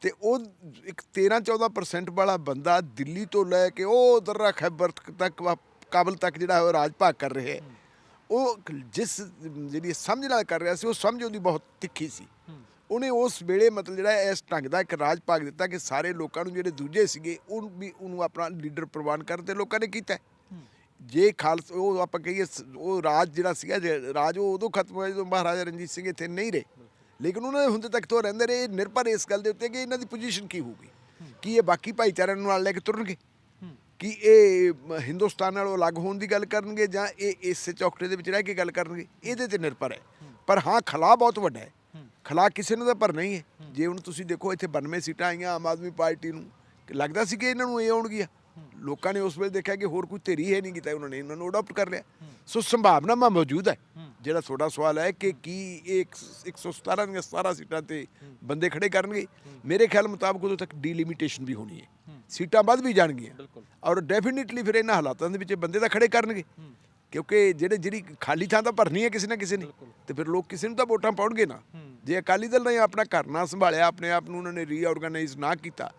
ਤੇ ਉਹ ਇੱਕ 13 14% ਵਾਲਾ ਬੰਦਾ ਦਿੱਲੀ ਤੋਂ ਲੈ ਕੇ ਉਹ ਦਰਰਾ ਖੈਬਰ ਤੱਕ ਕਾਬਲ ਤੱਕ ਜਿਹੜਾ ਉਹ ਰਾਜ ਭਾਗ ਕਰ ਰਿਹਾ ਹੈ। ਉਹ ਜਿਸ ਜਿਹੜੀ ਸਮਝ ਨਾਲ ਕਰ ਰਿਹਾ ਸੀ ਉਹ ਸਮਝ ਉਹਦੀ ਬਹੁਤ ਤਿੱਖੀ ਸੀ। ਉਹਨੇ ਉਸ ਵੇਲੇ ਮਤਲਬ ਜਿਹੜਾ ਇਸ ਢੰਗ ਦਾ ਇੱਕ ਰਾਜ ਭਾਗ ਦਿੱਤਾ ਕਿ ਸਾਰੇ ਲੋਕਾਂ ਨੂੰ ਜਿਹੜੇ ਦੂਜੇ ਸੀਗੇ ਉਹ ਵੀ ਉਹਨੂੰ ਆਪਣਾ ਲੀਡਰ ਪ੍ਰਵਾਨ ਕਰਨ ਤੇ ਲੋਕਾਂ ਨੇ ਕੀਤਾ। ਜੇ ਖਾਲਸ ਉਹ ਆਪਾਂ ਕਹੀਏ ਉਹ ਰਾਜ ਜਿਹੜਾ ਸੀਗਾ ਜੇ ਰਾਜ ਉਹ ਉਦੋਂ ਖਤਮ ਹੋਇਆ ਜਦੋਂ ਮਹਾਰਾਜਾ ਰਣਜੀਤ ਸਿੰਘ ਇੱਥੇ ਨਹੀਂ ਰਹੇ। ਲੇਕਿਨ ਉਹਨਾਂ ਦੇ ਹੁੰਦੇ ਤੱਕ ਤੋਂ ਰਹਿੰਦੇ ਰਹੇ ਨਿਰਭਰ ਇਸ ਗੱਲ ਦੇ ਉੱਤੇ ਕਿ ਇਹਨਾਂ ਦੀ ਪੋਜੀਸ਼ਨ ਕੀ ਹੋਊਗੀ। ਕੀ ਇਹ ਬਾਕੀ ਭਾਈਚਾਰਿਆਂ ਨੂੰ ਨਾਲ ਲੈ ਕੇ ਤੁਰਨਗੇ? ਕਿ ਇਹ ਹਿੰਦੁਸਤਾਨ ਨਾਲੋਂ ਅਲੱਗ ਹੋਣ ਦੀ ਗੱਲ ਕਰਨਗੇ ਜਾਂ ਇਹ ਇਸ ਚੌਕਟੇ ਦੇ ਵਿੱਚ ਰਹਿ ਕੇ ਗੱਲ ਕਰਨਗੇ? ਇਹਦੇ ਤੇ ਨਿਰਭਰ ਹੈ। ਪਰ ਹਾਂ ਖਲਾ ਬਹੁਤ ਵੱਡਾ ਹੈ। ਖਲਾ ਕਿਸੇ ਨੂੰ ਤਾਂ ਪਰ ਨਹੀਂ ਹੈ। ਜੇ ਹੁਣ ਤੁਸੀਂ ਦੇਖੋ, ਇੱਥੇ 92 ਸੀਟਾਂ ਆਈਆਂ ਆਮ ਆਦਮੀ ਪਾਰਟੀ ਨੂੰ ਕਿ ਲੱਗਦਾ ਸੀ ਕਿ ਇਹਨਾਂ ਨੂੰ ਇਹ ਆਉਣਗੀਆਂ। ਲੋਕਾਂ ਨੇ ਉਸ ਵੇਲੇ ਦੇਖਿਆ ਕਿ ਹੋਰ ਕੋਈ ਧਿਰੀ ਹੈ ਨਹੀਂ ਕੀਤਾ, ਉਹਨਾਂ ਨੇ ਇਹਨਾਂ ਨੂੰ ਅਡਾਪਟ ਕਰ ਲਿਆ। ਸੋ ਸੰਭਾਵਨਾਵਾਂ ਮੌਜੂਦ ਹੈ। ਜਿਹੜਾ ਤੁਹਾਡਾ ਸਵਾਲ ਹੈ ਕਿ ਕੀ ਇਹ ਇੱਕ- 117 ਦੀਆਂ 17 ਸੀਟਾਂ ਤੇ ਬੰਦੇ ਖੜੇ ਕਰਨਗੇ? ਮੇਰੇ ਖਿਆਲ ਮੁਤਾਬਕ ਉਦੋਂ ਤੱਕ ਡੀਲਿਮਿਟੇਸ਼ਨ ਵੀ ਹੋਣੀ ਹੈ। ਸੀਟਾਂ ਵੱਧ ਵੀ ਜਾਣਗੀਆਂ। ਔਰ ਡੈਫੀਨਿਟਲੀ ਫਿਰ ਇਹਨਾਂ ਹਾਲਾਤਾਂ ਦੇ ਵਿੱਚ ਬੰਦੇ ਤਾਂ ਖੜੇ ਕਰਨਗੇ। ਕਿਉਂਕਿ ਜਿਹੜੇ ਜਿਹੜੀ ਖਾਲੀ ਥਾਂ ਤਾਂ ਭਰਨੀ ਹੈ ਕਿਸੇ ਨਾ ਕਿਸੇ ਨੇ। ਤੇ ਫਿਰ ਲੋਕ ਕਿਸੇ ਨੂੰ ਤਾਂ ਵੋਟਾਂ ਪਾਉਣਗੇ ਨਾ। ਜੇ ਅਕਾਲੀ ਦਲ ਨੇ ਆਪਣਾ ਘਰ ਨਾ ਸੰਭਾਲਿਆ ਆਪਣੇ ਆਪ ਨੂੰ ਉਹਨਾਂ ਨੇ ਰੀਆਰਗੇਨਾਈਜ਼ ਨਾ ਕੀਤਾ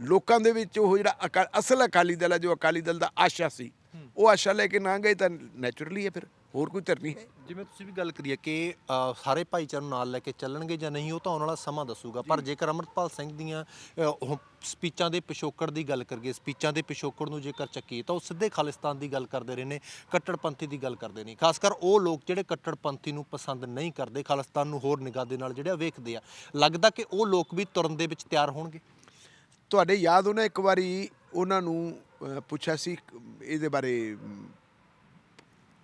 ਲੋਕਾਂ ਦੇ ਵਿੱਚ ਉਹ ਜਿਹੜਾ ਅਸਲ ਅਕਾਲੀ ਦਲ ਹੈ ਜੋ ਅਕਾਲੀ ਦਲ ਦਾ ਆਸ਼ਾ ਸੀ ਉਹ ਆਸ਼ਾ ਲੈ ਕੇ ਨਾ ਗਏ ਤਾਂ ਨੈਚੁਰਲੀ ਹੈ ਫਿਰ। ਹੋਰ ਕੋਈ ਧਿਰ ਨਹੀਂ। ਹੈ ਜਿਵੇਂ ਤੁਸੀਂ ਵੀ ਗੱਲ ਕਰੀਏ ਕਿ ਅ, ਸਾਰੇ ਭਾਈਚਾਰੇ ਨੂੰ ਨਾਲ ਲੈ ਕੇ ਚੱਲਣਗੇ ਜਾਂ ਨਹੀਂ ਉਹ ਤਾਂ ਆਉਣ ਵਾਲਾ ਸਮਾਂ ਦੱਸੂਗਾ। ਪਰ ਜੇਕਰ ਅਮਰਪਾਲ ਸਿੰਘ ਦੀਆਂ ਅ, ਉਹ ਸਪੀਚਾਂ ਦੇ ਪਿਛੋਕੜ ਦੀ ਗੱਲ ਕਰੀਏ ਸਪੀਚਾਂ ਦੇ ਪਿਛੋਕੜ ਨੂੰ ਜੇਕਰ ਚੱਕੀਏ ਤਾਂ ਉਹ ਸਿੱਧੇ ਖਾਲਿਸਤਾਨ ਦੀ ਗੱਲ ਕਰਦੇ ਰਹੇ ਨੇ ਕੱਟੜਪੰਥੀ ਦੀ ਗੱਲ ਕਰਦੇ ਨਹੀਂ ਖਾਸ ਕਰ ਉਹ ਲੋਕ ਜਿਹੜੇ ਕੱਟੜਪੰਥੀ ਨੂੰ ਪਸੰਦ ਨਹੀਂ ਕਰਦੇ ਖਾਲਿਸਤਾਨ ਨੂੰ ਹੋਰ ਨਿਗਾਹ ਦੇ ਨਾਲ ਜਿਹੜਾ ਵੇਖਦੇ ਆ ਲੱਗਦਾ ਕਿ ਉਹ ਲੋਕ ਵੀ ਤੁਰਨ ਦੇ ਵਿੱਚ ਤਿਆਰ ਹੋਣਗੇ? ਤੁਹਾਡੇ ਯਾਦ ਹੋਣਾ ਇੱਕ ਵਾਰੀ ਉਹਨਾਂ ਨੂੰ ਅਹ, ਪੁੱਛਿਆ ਸੀ ਇਹਦੇ ਬਾਰੇ ਅਮ,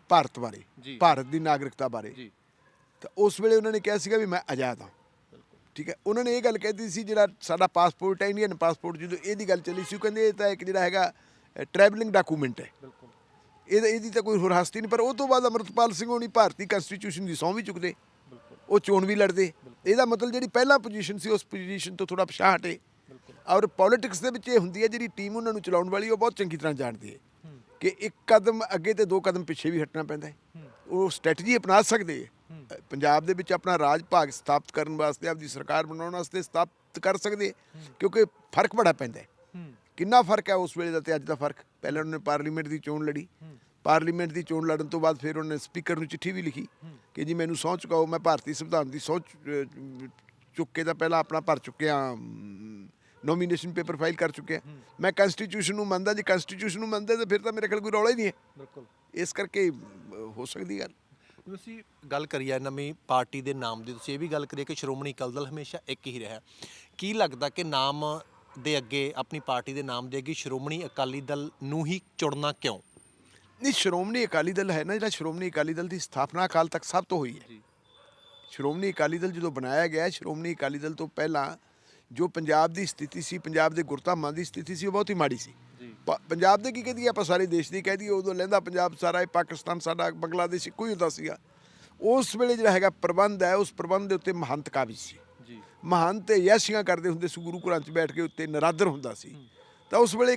ਭਾਰਤ ਬਾਰੇ ਜੀ। ਭਾਰਤ ਦੀ ਨਾਗਰਿਕਤਾ ਬਾਰੇ। ਜੀ। ਤਾਂ ਉਸ ਵੇਲੇ ਉਹਨਾਂ ਨੇ ਕਿਹਾ ਸੀਗਾ ਵੀ ਮੈਂ ਆਜ਼ਾਦ ਹਾਂ। ਠੀਕ ਹੈ ਉਹਨਾਂ ਨੇ ਇਹ ਗੱਲ ਕਹਿਤੀ ਸੀ ਜਿਹੜਾ ਸਾਡਾ ਪਾਸਪੋਰਟ ਹੈ ਇੰਡੀਅਨ ਪਾਸਪੋਰਟ ਜਦੋਂ ਇਹਦੀ ਗੱਲ ਚੱਲੀ ਸੀ ਉਹ ਕਹਿੰਦੇ ਇਹ ਤਾਂ ਇੱਕ ਜਿਹੜਾ ਹੈਗਾ ਟਰੈਵਲਿੰਗ ਡਾਕੂਮੈਂਟ ਹੈ। ਬਿਲਕੁਲ। ਇਹ ਇਹਦੀ ਤਾਂ ਕੋਈ ਹੋਰ ਹਸਤੀ ਨਹੀਂ ਪਰ ਉਹ ਤੋਂ ਬਾਅਦ ਅਮਰਤਪਾਲ ਸਿੰਘ ਹੋਣੀ ਭਾਰਤੀ ਕਨਸਟੀਟਿਊਸ਼ਨ ਦੀ ਸਹੁੰ ਵੀ ਚੁੱਕਦੇ। ਬਿਲਕੁਲ। ਉਹ ਚੋਣ ਵੀ ਲੜਦੇ। ਇਹਦਾ ਮਤਲਬ ਜਿਹੜੀ ਪਹਿਲਾਂ ਪੋਜੀਸ਼ਨ ਸੀ ਉਸ ਪੋਜੀਸ਼ਨ ਤੋਂ ਥੋੜਾ ਪਛਾਹ ਹਟੇ। ਬਿਲਕੁਲ। ਔਰ ਪੋਲਿਟਿਕਸ ਦੇ ਵਿੱਚ ਇਹ ਹੁੰਦੀ ਹੈ ਜਿਹੜੀ ਟੀਮ ਉਹਨਾਂ ਨੂੰ ਚਲਾਉਣ ਵਾਲੀ ਉਹ ਬਹੁਤ ਚੰਗੀ ਤਰ੍ਹਾਂ ਜਾਣਦੀ ਹੈ। ਕਿ ਇੱਕ ਕਦਮ ਅੱਗੇ ਤੇ ਦੋ ਕਦਮ ਪਿੱਛੇ ਵੀ ਹਟਣਾ ਪੈਂਦਾ ਹੈ। ਉਹ ਸਟ੍ਰੈਟਜੀ ਅਪਣਾ ਸਕਦੇ ਹੈ। ਪੰਜਾਬ ਦੇ ਵਿੱਚ ਆਪਣਾ ਰਾਜ ਭਾਗ ਸਥਾਪਿਤ ਕਰਨ ਵਾਸਤੇ ਆਪਦੀ ਸਰਕਾਰ ਬਣਾਉਣ ਵਾਸਤੇ ਸਥਾਪਿਤ ਕਰ ਸਕਦੇ ਕਿਉਂਕਿ ਫ਼ਰਕ ਬੜਾ ਪੈਂਦਾ ਹੈ। ਕਿੰਨਾ ਫ਼ਰਕ ਹੈ ਉਸ ਵੇਲੇ ਦਾ ਤੇ ਅੱਜ ਦਾ ਫ਼ਰਕ? ਪਹਿਲਾਂ ਉਹਨਾਂ ਪਾਰਲੀਮੈਂਟ ਦੀ ਚੋਣ ਲੜੀ। ਪਾਰਲੀਮੈਂਟ ਦੀ ਚੋਣ ਲੜਨ ਤੋਂ ਬਾਅਦ ਫਿਰ ਉਹਨਾਂ ਸਪੀਕਰ ਨੂੰ ਚਿੱਠੀ ਵੀ ਲਿਖੀ ਕਿ ਜੀ ਮੈਨੂੰ ਸਹੁੰ ਚੁਕਾਓ ਮੈਂ ਭਾਰਤੀ ਸੰਵਿਧਾਨ ਦੀ ਸਹੁੰ ਚੁੱਕ ਕੇ ਤਾਂ ਪਹਿਲਾਂ ਆਪਣਾ ਭਰ ਚੁੱਕਿਆ ਨੋਮੀਨੇਸ਼ਨ ਪੇਪਰ ਫਾਈਲ ਕਰ ਚੁੱਕਿਆ ਮੈਂ ਕਨਸਟੀਟਿਊਸ਼ਨ ਨੂੰ ਮੰਨਦਾ ਜੀ ਕਨਸਟੀਟਿਊਸ਼ਨ ਨੂੰ ਮੰਨਦਾ ਤਾਂ ਫਿਰ ਤਾਂ ਮੇਰੇ ਕੋਲ ਕੋਈ ਰੌਲਾ ਹੀ ਨਹੀਂ ਹੈ। ਬਿਲਕੁਲ। ਇਸ ਕਰਕੇ ਹੋ ਸਕਦੀ ਗੱਲ। ਤੁਸੀਂ ਗੱਲ ਕਰੀਏ ਨਵੀਂ ਪਾਰਟੀ ਦੇ ਨਾਮ ਦੀ ਤੁਸੀਂ ਇਹ ਵੀ ਗੱਲ ਕਰੀਏ ਕਿ ਸ਼੍ਰੋਮਣੀ ਅਕਾਲੀ ਦਲ ਹਮੇਸ਼ਾ ਇੱਕ ਹੀ ਰਿਹਾ। ਕੀ ਲੱਗਦਾ ਕਿ ਨਾਮ ਦੇ ਅੱਗੇ ਆਪਣੀ ਪਾਰਟੀ ਦੇ ਨਾਮ ਦੇ ਅੱਗੇ ਸ਼੍ਰੋਮਣੀ ਅਕਾਲੀ ਦਲ ਨੂੰ ਹੀ ਚੁਣਨਾ ਕਿਉਂ? ਨਹੀਂ ਸ਼੍ਰੋਮਣੀ ਅਕਾਲੀ ਦਲ ਹੈ ਨਾ ਜਿਹੜਾ ਸ਼੍ਰੋਮਣੀ ਅਕਾਲੀ ਦਲ ਦੀ ਸਥਾਪਨਾ ਅਕਾਲ ਤੱਕ ਸਭ ਤੋਂ ਹੋਈ ਹੈ। ਸ਼੍ਰੋਮਣੀ ਅਕਾਲੀ ਦਲ ਜਦੋਂ ਬਣਾਇਆ ਗਿਆ ਸ਼੍ਰੋਮਣੀ ਅਕਾਲੀ ਦਲ ਤੋਂ ਪਹਿਲਾਂ ਜੋ ਪੰਜਾਬ ਦੀ ਸਥਿਤੀ ਸੀ ਪੰਜਾਬ ਦੇ ਗੁਰਧਾਮਾਂ ਦੀ ਸਥਿਤੀ ਸੀ ਉਹ ਬਹੁਤ ਹੀ ਮਾੜੀ ਸੀ। ਪੰਜਾਬ ਦੇ ਕੀ ਕਹਦੀ ਆਪਾਂ ਸਾਰੇ ਦੇਸ਼ ਦੀ ਕਹਿ ਦਈਏ ਉਦੋਂ ਲਹਿੰਦਾ ਪੰਜਾਬ ਸਾਰਾ ਇਹ ਪਾਕਿਸਤਾਨ ਸਾਡਾ ਬੰਗਲਾਦੇਸ਼ ਹੀ ਹੁੰਦਾ ਸੀਗਾ। ਉਸ ਵੇਲੇ ਜਿਹੜਾ ਹੈਗਾ ਪ੍ਰਬੰਧ ਹੈ ਉਸ ਪ੍ਰਬੰਧ ਦੇ ਉੱਤੇ ਮਹੰਤ ਕਾਬਜ ਸੀ। ਜੀ। ਮਹੰਤ ਯਾਸੀਆਂ ਕਰਦੇ ਹੁੰਦੇ ਸੀ ਗੁਰੂ ਘਰਾਂ 'ਚ ਬੈਠ ਕੇ ਉੱਤੇ ਨਰਾਦਰ ਹੁੰਦਾ ਸੀ। ਤਾਂ ਉਸ ਵੇਲੇ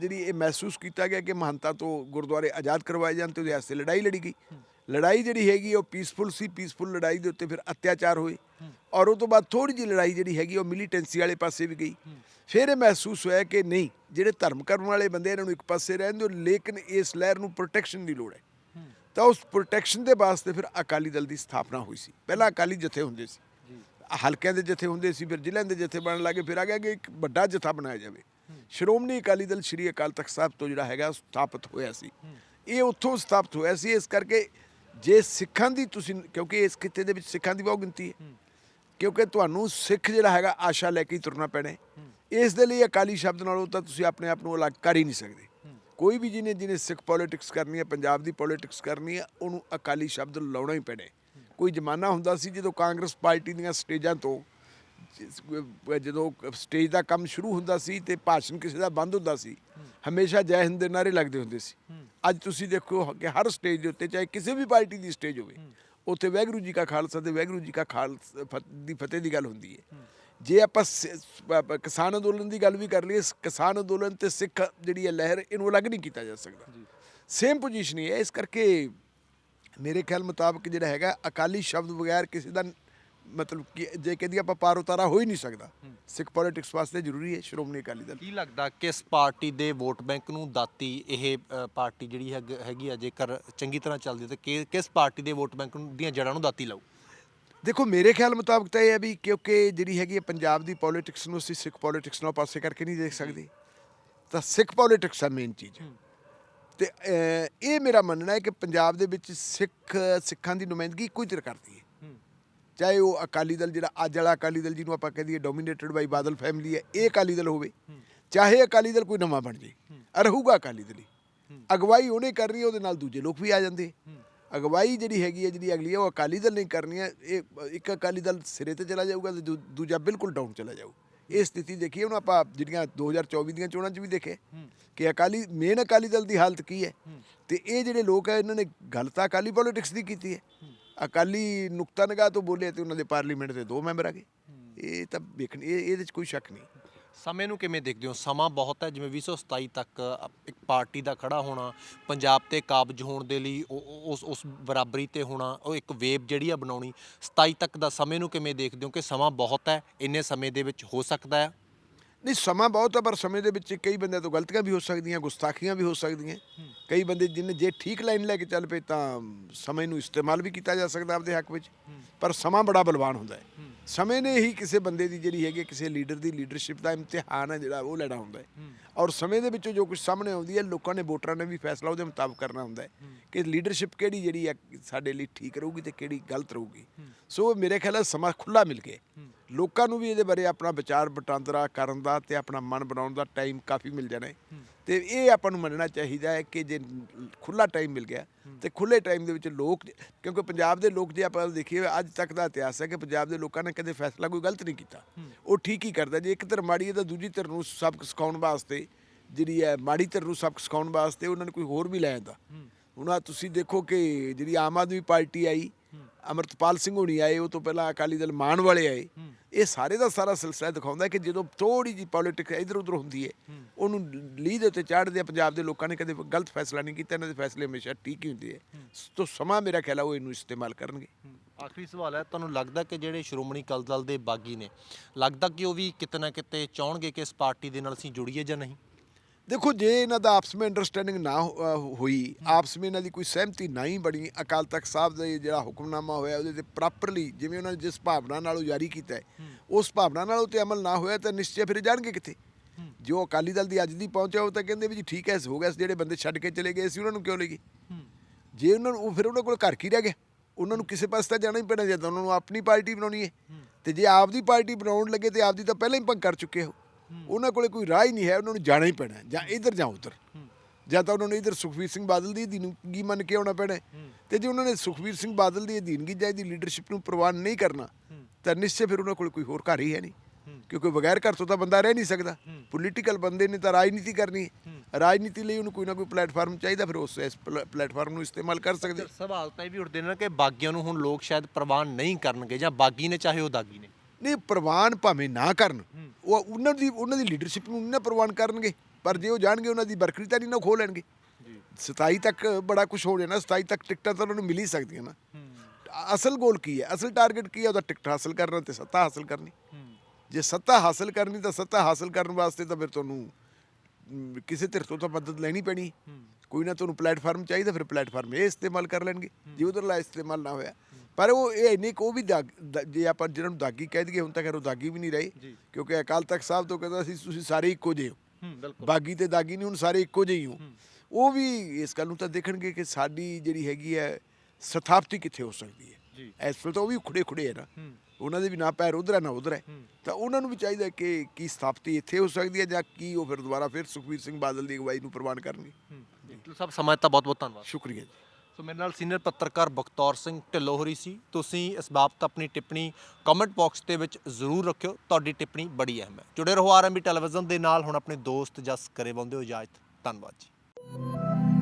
ਜਿਹੜੀ ਇਹ ਮਹਿਸੂਸ ਕੀਤਾ ਗਿਆ ਕਿ ਮਹੰਤਾਂ ਤੋਂ ਗੁਰਦੁਆਰੇ ਆਜ਼ਾਦ ਕਰਵਾਏ ਜਾਣ ਤੇ ਉਹਦੇ ਵਾਸਤੇ ਲੜਾਈ ਲੜੀ ਗਈ। ਲੜਾਈ ਜਿਹੜੀ ਹੈਗੀ ਉਹ ਪੀਸਫੁਲ ਸੀ ਪੀਸਫੁਲ ਲੜਾਈ ਦੇ ਉੱਤੇ ਫਿਰ ਅਤਿਆਚਾਰ ਹੋਏ। ਔਰ ਉਹ ਤੋਂ ਬਾਅਦ ਥੋੜੀ ਜਿਹੀ ਲੜਾਈ ਜਿਹੜੀ ਹੈਗੀ ਉਹ ਮਿਲੀਟੈਂਸੀ ਵਾਲੇ ਪਾਸੇ ਵੀ ਗਈ। ਫਿਰ ਇਹ ਮਹਿਸੂਸ ਹੋਇਆ ਕਿ ਨਹੀਂ ਜਿਹੜੇ ਧਰਮ ਕਰਨ ਵਾਲੇ ਬੰਦੇ ਇਹਨਾਂ ਨੂੰ ਇੱਕ ਪਾਸੇ ਰਹਿਣ ਦਿਓ ਲੇਕਿਨ ਇਸ ਲਹਿਰ ਨੂੰ ਪ੍ਰੋਟੈਕਸ਼ਨ ਦੀ ਲੋੜ ਹੈ। ਤਾਂ ਉਸ ਪ੍ਰੋਟੈਕਸ਼ਨ ਦੇ ਵਾਸਤੇ ਫਿਰ ਅਕਾਲੀ ਦਲ ਦੀ ਸਥਾਪਨਾ ਹੋਈ ਸੀ। ਪਹਿਲਾਂ ਅਕਾਲੀ ਜਥੇ ਹੁੰਦੇ ਸੀ। ਹਲਕਿਆਂ ਦੇ ਜਥੇ ਹੁੰਦੇ ਸੀ ਫਿਰ ਜ਼ਿਲ੍ਹਿਆਂ ਦੇ ਜਥੇ ਬਣਨ ਲੱਗੇ ਫਿਰ ਆ ਗਿਆ ਕਿ ਇੱਕ ਵੱਡਾ ਜਥਾ ਬਣਾਇਆ ਜਾਵੇ। ਸ਼੍ਰੋਮਣੀ ਅਕਾਲੀ ਦਲ ਸ਼੍ਰੀ ਅਕਾਲ ਤਖਤ ਸਾਹਿਬ ਤੋਂ ਜਿਹੜਾ ਹੈਗਾ ਸਥਾਪਿਤ ਹੋਇਆ ਸੀ। ਇਹ ਉੱਥੋਂ ਸਥਾਪਿਤ ਹੋਇਆ ਸੀ, ਇਸ ਕਰਕੇ ਜੇ ਸਿੱਖਾਂ ਦੀ ਤੁਸੀਂ ਕਿਉਂਕਿ ਇਸ ਖਿੱਤੇ ਦੇ ਵਿੱਚ ਸਿੱਖਾਂ ਦੀ ਬਹੁਤ ਗਿਣਤੀ ਹੈ। ਕਿਉਂਕਿ ਤੁਹਾਨੂੰ ਸਿੱਖ ਜਿਹੜਾ ਹੈਗਾ, ਆਸ਼ਾ ਲੈ ਕੇ ਤੁਰਨਾ ਪੈਣਾ ਇਸ ਦੇ ਲਈ ਅਕਾਲੀ ਸ਼ਬਦ ਨਾਲੋਂ ਤਾਂ ਤੁਸੀਂ ਆਪਣੇ ਆਪ ਨੂੰ ਅਲੱਗ ਕਰ ਹੀ ਨਹੀਂ ਸਕਦੇ। ਕੋਈ ਵੀ ਜਿਹਨੇ ਜਿਹਨੇ ਸਿੱਖ ਪੋਲਿਟਿਕਸ ਕਰਨੀ ਹੈ, ਪੰਜਾਬ ਦੀ ਪੋਲਿਟਿਕਸ ਕਰਨੀ ਹੈ, ਉਹਨੂੰ ਅਕਾਲੀ ਸ਼ਬਦ ਲਾਉਣਾ ਹੀ ਪੈਣਾ ਕੋਈ ਜ਼ਮਾਨਾ ਹੁੰਦਾ ਸੀ ਜਦੋਂ ਕਾਂਗਰਸ ਪਾਰਟੀ ਦੀਆਂ ਸਟੇਜਾਂ ਤੋਂ ਜਦੋਂ ਸਟੇਜ ਦਾ ਕੰਮ ਸ਼ੁਰੂ ਹੁੰਦਾ ਸੀ ਤੇ ਭਾਸ਼ਣ ਕਿਸੇ ਦਾ ਬੰਦ ਹੁੰਦਾ ਸੀ ਹਮੇਸ਼ਾ ਜੈ ਹਿੰਦ ਦੇ ਨਾਰੇ ਲੱਗਦੇ ਹੁੰਦੇ ਸੀ। ਅੱਜ ਤੁਸੀਂ ਦੇਖੋ ਕਿ ਹਰ ਸਟੇਜ ਦੇ ਉੱਤੇ ਚਾਹੇ ਕਿਸੇ ਵੀ ਪਾਰਟੀ ਦੀ ਸਟੇਜ ਹੋਵੇ ਉੱਥੇ ਵਾਹਿਗੁਰੂ ਜੀ ਕਾ ਖਾਲਸਾ ਤੇ ਵਾਹਿਗੁਰੂ ਜੀ ਕਾ ਖਾਲਸਾ ਦੀ ਫਤਿਹ ਦੀ ਗੱਲ ਹੁੰਦੀ ਹੈ। ਜੇ ਆਪਾਂ ਕਿਸਾਨ ਅੰਦੋਲਨ ਦੀ ਗੱਲ ਵੀ ਕਰ ਲਈਏ ਕਿਸਾਨ ਅੰਦੋਲਨ ਤੇ ਸਿੱਖ ਜਿਹੜੀ ਹੈ ਲਹਿਰ ਇਹਨੂੰ ਅਲੱਗ ਨਹੀਂ ਕੀਤਾ ਜਾ ਸਕਦਾ। ਸੇਮ ਪੋਜੀਸ਼ਨ ਹੀ ਹੈ। ਇਸ ਕਰਕੇ ਮੇਰੇ ਖਿਆਲ ਮੁਤਾਬਕ ਜਿਹੜਾ ਹੈਗਾ ਅਕਾਲੀ ਸ਼ਬਦ ਬਗੈਰ ਕਿਸੇ ਦਾ ਮਤਲਬ ਕਿ ਜੇ ਕਹਿੰਦੀ ਆਪਾਂ ਪਾਰ ਉਤਾਰਾ ਹੋ ਹੀ ਨਹੀਂ ਸਕਦਾ। ਸਿੱਖ ਪੋਲਿਟਿਕਸ ਵਾਸਤੇ ਜ਼ਰੂਰੀ ਹੈ ਸ਼੍ਰੋਮਣੀ ਅਕਾਲੀ ਦਲ। ਕੀ ਲੱਗਦਾ ਕਿਸ ਪਾਰਟੀ ਦੇ ਵੋਟ ਬੈਂਕ ਨੂੰ ਦਾਤੀ ਇਹ ਅ, ਪਾਰਟੀ ਜਿਹੜੀ ਹੈਗ- ਹੈਗੀ ਆ ਜੇਕਰ ਚੰਗੀ ਤਰ੍ਹਾਂ ਚੱਲਦੀ ਹੈ ਤਾਂ ਕਿ- ਕਿਸ ਪਾਰਟੀ ਦੇ ਵੋਟ ਬੈਂਕ ਨੂੰ ਦੀਆਂ ਜੜ੍ਹਾਂ ਨੂੰ ਦਾਤੀ ਲਾਊ? ਦੇਖੋ ਮੇਰੇ ਖਿਆਲ ਮੁਤਾਬਕ ਤਾਂ ਇਹ ਹੈ ਵੀ ਕਿਉਂਕਿ ਜਿਹੜੀ ਹੈਗੀ ਹੈ ਪੰਜਾਬ ਦੀ ਪੋਲਿਟਿਕਸ ਨੂੰ ਅਸੀਂ ਸਿੱਖ ਪੋਲਿਟਿਕਸ ਨਾਲ ਪਾਸੇ ਕਰਕੇ ਨਹੀਂ ਦੇਖ ਸਕਦੇ। ਤਾਂ ਸਿੱਖ ਪੋਲਿਟਿਕਸ ਆ ਮੇਨ ਚੀਜ਼। ਤੇ ਅਹ, ਇਹ ਮੇਰਾ ਮੰਨਣਾ ਹੈ ਕਿ ਪੰਜਾਬ ਦੇ ਵਿੱਚ ਸਿੱਖ ਸਿੱਖਾਂ ਦੀ ਨੁਮਾਇੰਦਗੀ ਇੱਕੋ ਹੀ ਤਰ੍ਹਾਂ ਕਰਦੀ ਹੈ। ਚਾਹੇ ਉਹ ਅਕਾਲੀ ਦਲ ਜਿਹੜਾ ਅੱਜ ਵਾਲਾ ਅਕਾਲੀ ਦਲ ਜਿਹਨੂੰ ਆਪਾਂ ਕਹਦੇ ਡੋਮੀਨੇਟਡ ਬਾਈ ਬਾਦਲ ਫੈਮਿਲੀ ਹੈ ਇਹ ਅਕਾਲੀ ਦਲ ਹੋਵੇ ਚਾਹੇ ਅਕਾਲੀ ਦਲ ਕੋਈ ਨਵਾਂ ਬਣ ਜੇ ਰਹੂਗਾ ਅਕਾਲੀ ਦਲ ਅਗਵਾਈ ਉਹਨੇ ਕਰਨੀ ਹੈ ਉਹਦੇ ਨਾਲ ਦੂਜੇ ਲੋਕ ਵੀ ਆ ਜਾਂਦੇ। ਅਗਵਾਈ ਜਿਹੜੀ ਹੈਗੀ ਹੈ ਜਿਹੜੀ ਅਗਲੀ ਹੈ ਉਹ ਅਕਾਲੀ ਦਲ ਨਹੀਂ ਕਰਨੀ ਹੈ। ਇਹ ਇੱਕ ਅਕਾਲੀ ਦਲ ਸਿਰੇ ਤੇ ਚਲਾ ਜਾਊਗਾ ਤੇ ਦੂਜਾ ਬਿਲਕੁਲ ਡਾਊਨ ਚਲਾ ਜਾਊ ਇਹ ਸਥਿਤੀ ਦੇਖੀਏ ਹੁਣ ਆਪਾਂ ਜਿਹੜੀਆਂ 2024 ਦੀਆਂ ਚੋਣਾਂ 'ਚ ਵੀ ਦੇਖੇ ਕਿ ਅਕਾਲੀ ਮੇਨ ਅਕਾਲੀ ਦਲ ਦੀ ਹਾਲਤ ਕੀ ਹੈ। ਤੇ ਇਹ ਜਿਹੜੇ ਲੋਕ ਹੈ ਇਹਨਾਂ ਨੇ ਗੱਲ ਤਾਂ ਅਕਾਲੀ ਪੋਲਿਟਿਕਸ ਦੀ ਕੀਤੀ ਹੈ। ਅਕਾਲੀ ਨੁਕਤਾ ਨਿਗਾਹ ਤੋਂ ਬੋਲੇ ਤੇ ਉਹਨਾਂ ਦੇ ਪਾਰਲੀਮੈਂਟ ਦੇ ਦੋ ਮੈਂਬਰ ਆ ਗਏ। ਇਹ ਤਾਂ ਵੇਖਣ, ਇਹ, ਇਹਦੇ 'ਚ ਕੋਈ ਸ਼ੱਕ ਨਹੀਂ। ਸਮੇਂ ਨੂੰ ਕਿਵੇਂ ਦੇਖਦੇ ਹੋ? ਸਮਾਂ ਬਹੁਤ ਹੈ, ਜਿਵੇਂ 2027 ਤੱਕ ਇੱਕ ਪਾਰਟੀ ਦਾ ਖੜਾ ਹੋਣਾ, ਪੰਜਾਬ ਤੇ ਕਾਬਜ ਹੋਣ ਦੇ ਲਈ ਉਹ- ਉਸ ਉਸ ਬਰਾਬਰੀ ਤੇ ਹੋਣਾ, ਉਹ ਇੱਕ ਵੇਵ ਜਿਹੜੀ ਆ ਬਣਾਉਣੀ। 27 ਤੱਕ ਦਾ ਸਮੇਂ ਨੂੰ ਕਿਵੇਂ ਦੇਖਦੇ ਹੋ ਕਿ ਸਮਾਂ ਬਹੁਤ ਹੈ, ਇੰਨੇ ਸਮੇਂ ਦੇ ਵਿੱਚ ਹੋ ਸਕਦਾ ਹੈ? ਨਹੀਂ ਸਮਾਂ ਬਹੁਤ ਹੈ ਪਰ ਸਮੇਂ ਦੇ ਵਿੱਚ ਕਈ ਬੰਦਿਆਂ ਤੋਂ ਗਲਤੀਆਂ ਵੀ ਹੋ ਸਕਦੀਆਂ ਗੁਸਤਾਖੀਆਂ ਵੀ ਹੋ ਸਕਦੀਆਂ। ਕਈ ਬੰਦੇ ਜਿੰਨੇ ਜੇ ਠੀਕ ਲਾਈਨ ਲੈ ਕੇ ਚੱਲ ਪਏ ਤਾਂ ਸਮੇਂ ਨੂੰ ਇਸਤੇਮਾਲ ਵੀ ਕੀਤਾ ਜਾ ਸਕਦਾ ਆਪਦੇ ਹੱਕ ਵਿੱਚ। ਪਰ ਸਮਾਂ ਬੜਾ ਬਲਵਾਨ ਹੁੰਦਾ ਹੈ। ਸਮੇਂ ਨੇ ਹੀ ਕਿਸੇ ਬੰਦੇ ਦੀ ਜਿਹੜੀ ਹੈਗੀ ਕਿਸੇ ਲੀਡਰ ਦੀ ਲੀਡਰਸ਼ਿਪ ਦਾ ਇਮਤਿਹਾਨ ਹੈ ਜਿਹੜਾ ਉਹ ਲੈਣਾ ਹੁੰਦਾ ਹੈ। ਔਰ ਸਮੇਂ ਦੇ ਵਿੱਚੋਂ ਜੋ ਕੁਝ ਸਾਹਮਣੇ ਆਉਂਦੀ ਹੈ ਲੋਕਾਂ ਨੇ ਵੋਟਰਾਂ ਨੇ ਵੀ ਫੈਸਲਾ ਉਹਦੇ ਮੁਤਾਬਕ ਕਰਨਾ ਹੁੰਦਾ ਹੈ ਕਿ ਲੀਡਰਸ਼ਿਪ ਕਿਹੜੀ ਜਿਹੜੀ ਹੈ ਸਾਡੇ ਲਈ ਠੀਕ ਰਹੂਗੀ ਤੇ ਕਿਹੜੀ ਗਲਤ ਰਹੂਗੀ। ਸੋ ਮੇਰੇ ਖਿਆਲ ਨਾਲ ਸਮਾਂ ਖੁੱਲਾ ਮਿਲ ਗਿਆ। ਲੋਕਾਂ ਨੂੰ ਵੀ ਇਹਦੇ ਬਾਰੇ ਆਪਣਾ ਵਿਚਾਰ ਵਟਾਂਦਰਾ ਕਰਨ ਦਾ ਤੇ ਆਪਣਾ ਮਨ ਬਣਾਉਣ ਦਾ ਟਾਈਮ ਕਾਫੀ ਮਿਲ ਜਾਣਾ ਹੈ। ਤੇ ਇਹ ਆਪਾਂ ਨੂੰ ਮੰਨਣਾ ਚਾਹੀਦਾ ਹੈ ਕਿ ਜੇ ਖੁੱਲਾ ਟਾਈਮ ਮਿਲ ਗਿਆ ਤੇ ਖੁੱਲੇ ਟਾਈਮ ਦੇ ਵਿੱਚ ਲੋਕ ਕਿਉਂਕਿ ਪੰਜਾਬ ਦੇ ਲੋਕ ਜੇ ਆਪਾਂ ਦੇਖੀਏ ਅੱਜ ਤੱਕ ਦਾ ਇਤਿਹਾਸ ਹੈ ਕਿ ਪੰਜਾਬ ਦੇ ਲੋਕਾਂ ਨੇ ਕਦੇ ਫੈਸਲਾ ਕੋਈ ਗਲਤ ਨਹੀਂ ਕੀਤਾ। ਉਹ ਠੀਕ ਹੀ ਕਰਦਾ ਜੇ ਇੱਕ ਧਿਰ ਮਾੜੀ ਹੈ ਤਾਂ ਦੂਜੀ ਧਿਰ ਨੂੰ ਸਬਕ ਸਿਖਾਉਣ ਵਾਸਤੇ ਜਿਹੜੀ ਹੈ ਮਾੜੀ ਧਿਰ ਨੂੰ ਸਬਕ ਸਿਖਾਉਣ ਵਾਸਤੇ ਉਹਨਾਂ ਨੇ ਕੋਈ ਹੋਰ ਵੀ ਲੈ ਆਂਦਾ। ਹੁਣ ਆਹ ਤੁਸੀਂ ਦੇਖੋ ਕਿ ਜਿਹੜੀ ਆਮ ਆਦਮੀ ਪਾਰਟੀ ਆਈ ਅਮਰਤਪਾਲ ਸਿੰਘ ਹੋਣੀ ਆਏ ਉਹ ਤੋਂ ਪਹਿਲਾਂ ਅਕਾਲੀ ਦਲ ਮਾਨ ਵਾਲੇ ਆਏ। ਇਹ ਸਾਰੇ ਦਾ ਸਾਰਾ ਸਿਲਸਿਲਾ ਦਿਖਾਉਂਦਾ ਹੈ ਕਿ ਜਦੋਂ ਥੋੜੀ ਜੀ ਪੋਲਿਟਿਕਸ ਇਧਰ ਉਧਰ ਹੁੰਦੀ ਹੈ ਉਹਨੂੰ ਲੀਹ ਦੇ ਉੱਤੇ ਚਾੜਦੇ ਆ ਪੰਜਾਬ ਦੇ ਲੋਕਾਂ ਨੇ ਕਦੇ ਗਲਤ ਫੈਸਲਾ ਨਹੀਂ ਕੀਤਾ ਇਹਨਾਂ ਦੇ ਫੈਸਲੇ ਹਮੇਸ਼ਾ ਠੀਕ ਹੀ ਹੁੰਦੇ ਆ। ਤੋਂ ਸਮਾਂ ਮੇਰਾ ਖਿਆਲ ਆ ਉਹ ਇਹਨੂੰ ਇਸਤੇਮਾਲ ਕਰਨਗੇ। ਆਖਰੀ ਸਵਾਲ ਹੈ ਤੁਹਾਨੂੰ ਲੱਗਦਾ ਕਿ ਜਿਹੜੇ ਸ਼੍ਰੋਮਣੀ ਅਕਾਲੀ ਦਲ ਦੇ ਬਾਗੀ ਨੇ ਲੱਗਦਾ ਕਿ ਉਹ ਵੀ ਕਿਤੇ ਨਾ ਕਿਤੇ ਚਾਹਣਗੇ ਕਿ ਇਸ ਪਾਰਟੀ ਦੇ ਨਾਲ ਅਸੀਂ ਜੁੜੀਏ ਜਾਂ ਨਹੀਂ? ਦੇਖੋ, ਜੇ ਇਹਨਾਂ ਦਾ ਆਪਸ ਵਿੱਚ ਅੰਡਰਸਟੈਂਡਿੰਗ ਨਾ ਹੋ- ਹੋਈ, ਆਪਸ ਵਿੱਚ ਇਹਨਾਂ ਦੀ ਕੋਈ ਸਹਿਮਤੀ ਨਹੀਂ ਬਣੀ, ਅਕਾਲ ਤਖਤ ਸਾਹਿਬ ਦਾ ਜਿਹੜਾ ਹੁਕਮਨਾਮਾ ਹੋਇਆ, ਉਹਦੇ ਤੇ ਪ੍ਰੋਪਰਲੀ ਜਿਵੇਂ ਉਹਨਾਂ ਨੇ ਜਿਸ ਭਾਵਨਾ ਨਾਲ ਉਹ ਜਾਰੀ ਕੀਤਾ ਹੈ, ਉਸ ਭਾਵਨਾ ਨਾਲ ਉਹ ਤੇ ਅਮਲ ਨਾ ਹੋਇਆ ਤਾਂ ਨਿਸ਼ਚੈ ਫਿਰ ਜਾਣਗੇ ਕਿੱਥੇ? ਜੋ ਅਕਾਲੀ ਦਲ ਦੀ ਅੱਜ ਦੀ ਪਹੁੰਚਿਆ ਉਹ ਤਾਂ ਕਹਿੰਦੇ ਵੀ ਜੀ ਠੀਕ ਹੈ ਹੋ ਗਿਆ ਜਿਹੜੇ ਬੰਦੇ ਛੱਡ ਕੇ ਚਲੇ ਗਏ ਸੀ ਉਹਨਾਂ ਨੂੰ ਕਿਉਂ ਲੈ ਗਏ? ਜੇ ਉਹਨਾਂ ਨੂੰ ਉਹ ਫਿਰ ਉਹਨਾਂ ਕੋਲ ਘਰ ਕੀ ਰਹਿ ਗਿਆ? ਉਹਨਾਂ ਨੂੰ ਕਿਸੇ ਪਾਸੇ ਤਾਂ ਜਾਣਾ ਹੀ ਪੈਣਾ, ਜੇ ਉਹਨਾਂ ਨੂੰ ਆਪਣੀ ਪਾਰਟੀ ਬਣਾਉਣੀ ਹੈ। ਤੇ ਜੇ ਆਪਦੀ ਪਾਰਟੀ ਬਣਾਉਣ ਲੱਗੇ ਤੇ ਆਪਦੀ ਤਾਂ ਪਹਿਲਾਂ ਹੀ ਭੰਗ ਕਰ ਚੁੱਕੇ ਹੋ। ਉਹਨਾਂ ਕੋਲੇ ਕੋਈ ਰਾਹ ਹੀ ਨਹੀਂ ਹੈ, ਉਹਨਾਂ ਨੂੰ ਜਾਣਾ ਹੀ ਪੈਣਾ ਜਾਂ ਇੱਧਰ ਜਾਂ ਉੱਧਰ। ਜਾਂ ਤਾਂ ਉਹਨਾਂ ਨੂੰ ਇੱਧਰ ਸੁਖਵੀਰ ਸਿੰਘ ਬਾਦਲ ਦੀ ਅਧੀਨਗੀ ਮੰਨ ਕੇ ਆਉਣਾ ਪੈਣਾ ਤੇ ਜੇ ਉਹਨਾਂ ਨੇ ਸੁਖਵੀਰ ਸਿੰਘ ਬਾਦਲ ਦੀ ਅਧੀਨਗੀ ਜਾਂ ਇਹਦੀ ਲੀਡਰਸ਼ਿਪ ਨੂੰ ਪ੍ਰਵਾਨ ਨਹੀਂ ਕਰਨਾ, ਤਾਂ ਨਿਸ਼ਚੈ ਫਿਰ ਉਹਨਾਂ ਕੋਲ ਕੋਈ ਹੋਰ ਘਰ ਹੀ ਹੈ ਨਹੀਂ। ਕਿਉਂਕਿ ਬਗੈਰ ਘਰ ਤੋਂ ਤਾਂ ਬੰਦਾ ਰਹਿ ਨਹੀਂ ਸਕਦਾ। ਪੋਲੀਟੀਕਲ ਬੰਦੇ ਨੇ ਤਾਂ ਰਾਜਨੀਤੀ ਕਰਨੀ ਰਾਜਨੀਤੀ ਲਈ ਉਹਨੂੰ ਕੋਈ ਨਾ ਕੋਈ ਪਲੇਟਫਾਰਮ ਚਾਹੀਦਾ, ਫਿਰ ਉਸ ਇਸ ਪਲੇਟਫਾਰਮ ਨੂੰ ਇਸਤੇਮਾਲ ਕਰ ਸਕਦੇ। ਸਵਾਲ ਤਾਂ ਇਹ ਵੀ ਉੱਠਦੇ ਨੇ ਕਿ ਬਾਗੀਆਂ ਨੂੰ ਹੁਣ ਲੋਕ ਸ਼ਾਇਦ ਪ੍ਰਵਾਨ ਨਹੀਂ ਕਰਨਗੇ, ਜਾਂ ਬਾਗੀ ਨੇ ਚਾਹੇ ਉਹ ਦਾਗੀ ਨੇ। ਨਹੀਂ ਪ੍ਰਵਾਨ ਭਾਵੇਂ ਨਾ ਕਰਨ ਉਹ ਉਹਨਾਂ ਦੀ ਉਹਨਾਂ ਦੀ ਲੀਡਰਸ਼ਿਪ ਨੂੰ ਨਾ ਪ੍ਰਵਾਨ ਕਰਨਗੇ ਪਰ ਜੇ ਉਹ ਜਾਣਗੇ ਉਹਨਾਂ ਦੀ ਬਰਕਰੀ ਤਾਂ ਨਹੀਂ ਨਾ ਖੋ ਲੈਣਗੇ। 27 ਤੱਕ ਬੜਾ ਕੁਝ ਹੋ ਜਾਣਾ 27 ਤੱਕ ਟਿਕਟਾਂ ਤਾਂ ਉਹਨਾਂ ਨੂੰ ਮਿਲ ਹੀ ਸਕਦੀਆਂ ਨਾ। ਅਸਲ ਗੋਲ ਕੀ ਹੈ? ਅਸਲ ਟਾਰਗੇਟ ਕੀ ਹੈ? ਉਹਦਾ ਟਿਕਟ ਹਾਸਲ ਕਰਨਾ ਤੇ ਸੱਤਾ ਹਾਸਲ ਕਰਨੀ। ਜੇ ਸੱਤਾ ਹਾਸਲ ਕਰਨੀ ਤਾਂ ਸੱਤਾ ਹਾਸਲ ਕਰਨ ਵਾਸਤੇ ਤਾਂ ਫਿਰ ਤੁਹਾਨੂੰ ਕਿਸੇ ਧਿਰ ਤੋਂ ਤਾਂ ਮਦਦ ਲੈਣੀ ਪੈਣੀ। ਕੋਈ ਨਾ ਤੁਹਾਨੂੰ ਪਲੇਟਫਾਰਮ ਚਾਹੀਦਾ ਫਿਰ ਪਲੇਟਫਾਰਮ ਇਹ ਇਸਤੇਮਾਲ ਕਰ ਲੈਣਗੇ। ਜੇ ਉਧਰਲਾ ਇਸਤੇਮਾਲ ਨਾ ਹੋਇਆ ਪਰ ਉਹ ਇਹ ਇੰਨੇ ਕੋ ਵੀ ਦਾਗ- ਦ- ਜੇ ਆਪਾਂ ਜਿਹਨਾਂ ਨੂੰ ਦਾਗੀ ਕਹਿ ਦਈਏ ਹੁਣ ਤਾਂ ਖੈਰ ਉਹ ਦਾਗੀ ਵੀ ਨਹੀਂ ਰਹੇ ਕਿਉਂਕਿ ਅਕਾਲ ਤਖਤ ਸਾਹਿਬ ਤੋਂ ਕਹਿੰਦਾ ਸੀ ਤੁਸੀਂ ਸਾਰੇ ਇੱਕੋ ਜਿਹੇ ਹੋ। ਹੂੰ ਬਿਲਕੁਲ। ਬਾਗੀ ਤੇ ਦਾਗੀ ਨਹੀਂ ਹੁਣ ਸਾਰੇ ਇੱਕੋ ਜਿਹੇ ਹੀ ਹੋ। ਉਹ ਵੀ ਇਸ ਗੱਲ ਨੂੰ ਤਾਂ ਦੇਖਣਗੇ ਕਿ ਸਾਡੀ ਜਿਹੜੀ ਹੈਗੀ ਹੈ ਸਥਾਪਤੀ ਕਿੱਥੇ ਹੋ ਸਕਦੀ ਹੈ। ਜੀ। ਇਸ ਵੇਲੇ ਤਾਂ ਉਹ ਵੀ ਖੁੜੇ ਖੁੜੇ ਹੈ ਨਾ। ਉਹਨਾਂ ਦੇ ਵੀ ਨਾ ਪੈਰ ਉਧਰ ਹੈ ਨਾ ਉਧਰ ਹੈ। ਤਾਂ ਉਹਨਾਂ ਨੂੰ ਵੀ ਚਾਹੀਦਾ ਹੈ ਕਿ ਕੀ ਸਥਾਪਤੀ ਇੱਥੇ ਹੋ ਸਕਦੀ ਹੈ ਜਾਂ ਕੀ ਉਹ ਫਿਰ ਦੁਬਾਰਾ ਫਿਰ ਸੁਖਵੀਰ ਸਿੰਘ ਬਾਦਲ ਦੀ ਅਗਵਾਈ ਨੂੰ ਪ੍ਰਵਾਨ ਕਰਨਗੇ। ਸਭ ਸਮਾਂ ਤਾਂ ਬਹੁਤ ਬਹੁਤ ਧੰਨਵਾਦ। ਸ਼ੁਕਰੀਆ ਜੀ। ਸੋ ਮੇਰੇ ਨਾਲ ਸੀਨੀਅਰ ਪੱਤਰਕਾਰ ਬਖਤੌਰ ਸਿੰਘ ਢਿੱਲੋਂ ਹੋਰੀ ਸੀ। ਤੁਸੀਂ ਇਸ ਬਾਬਤ ਆਪਣੀ ਟਿੱਪਣੀ ਕਮੈਂਟ ਬਾਕਸ ਦੇ ਵਿੱਚ ਜ਼ਰੂਰ ਰੱਖਿਓ। ਤੁਹਾਡੀ ਟਿੱਪਣੀ ਬੜੀ ਅਹਿਮ ਹੈ। ਜੁੜੇ ਰਹੋ ਆਰਐਮਬੀ ਟੈਲੀਵਿਜ਼ਨ ਦੇ ਨਾਲ। ਹੁਣ ਆਪਣੇ ਦੋਸਤ ਜਸ ਕਰੇ ਬੰਦੇ ਹੋ ਇਜਾਜ਼ਤ। ਧੰਨਵਾਦ ਜੀ।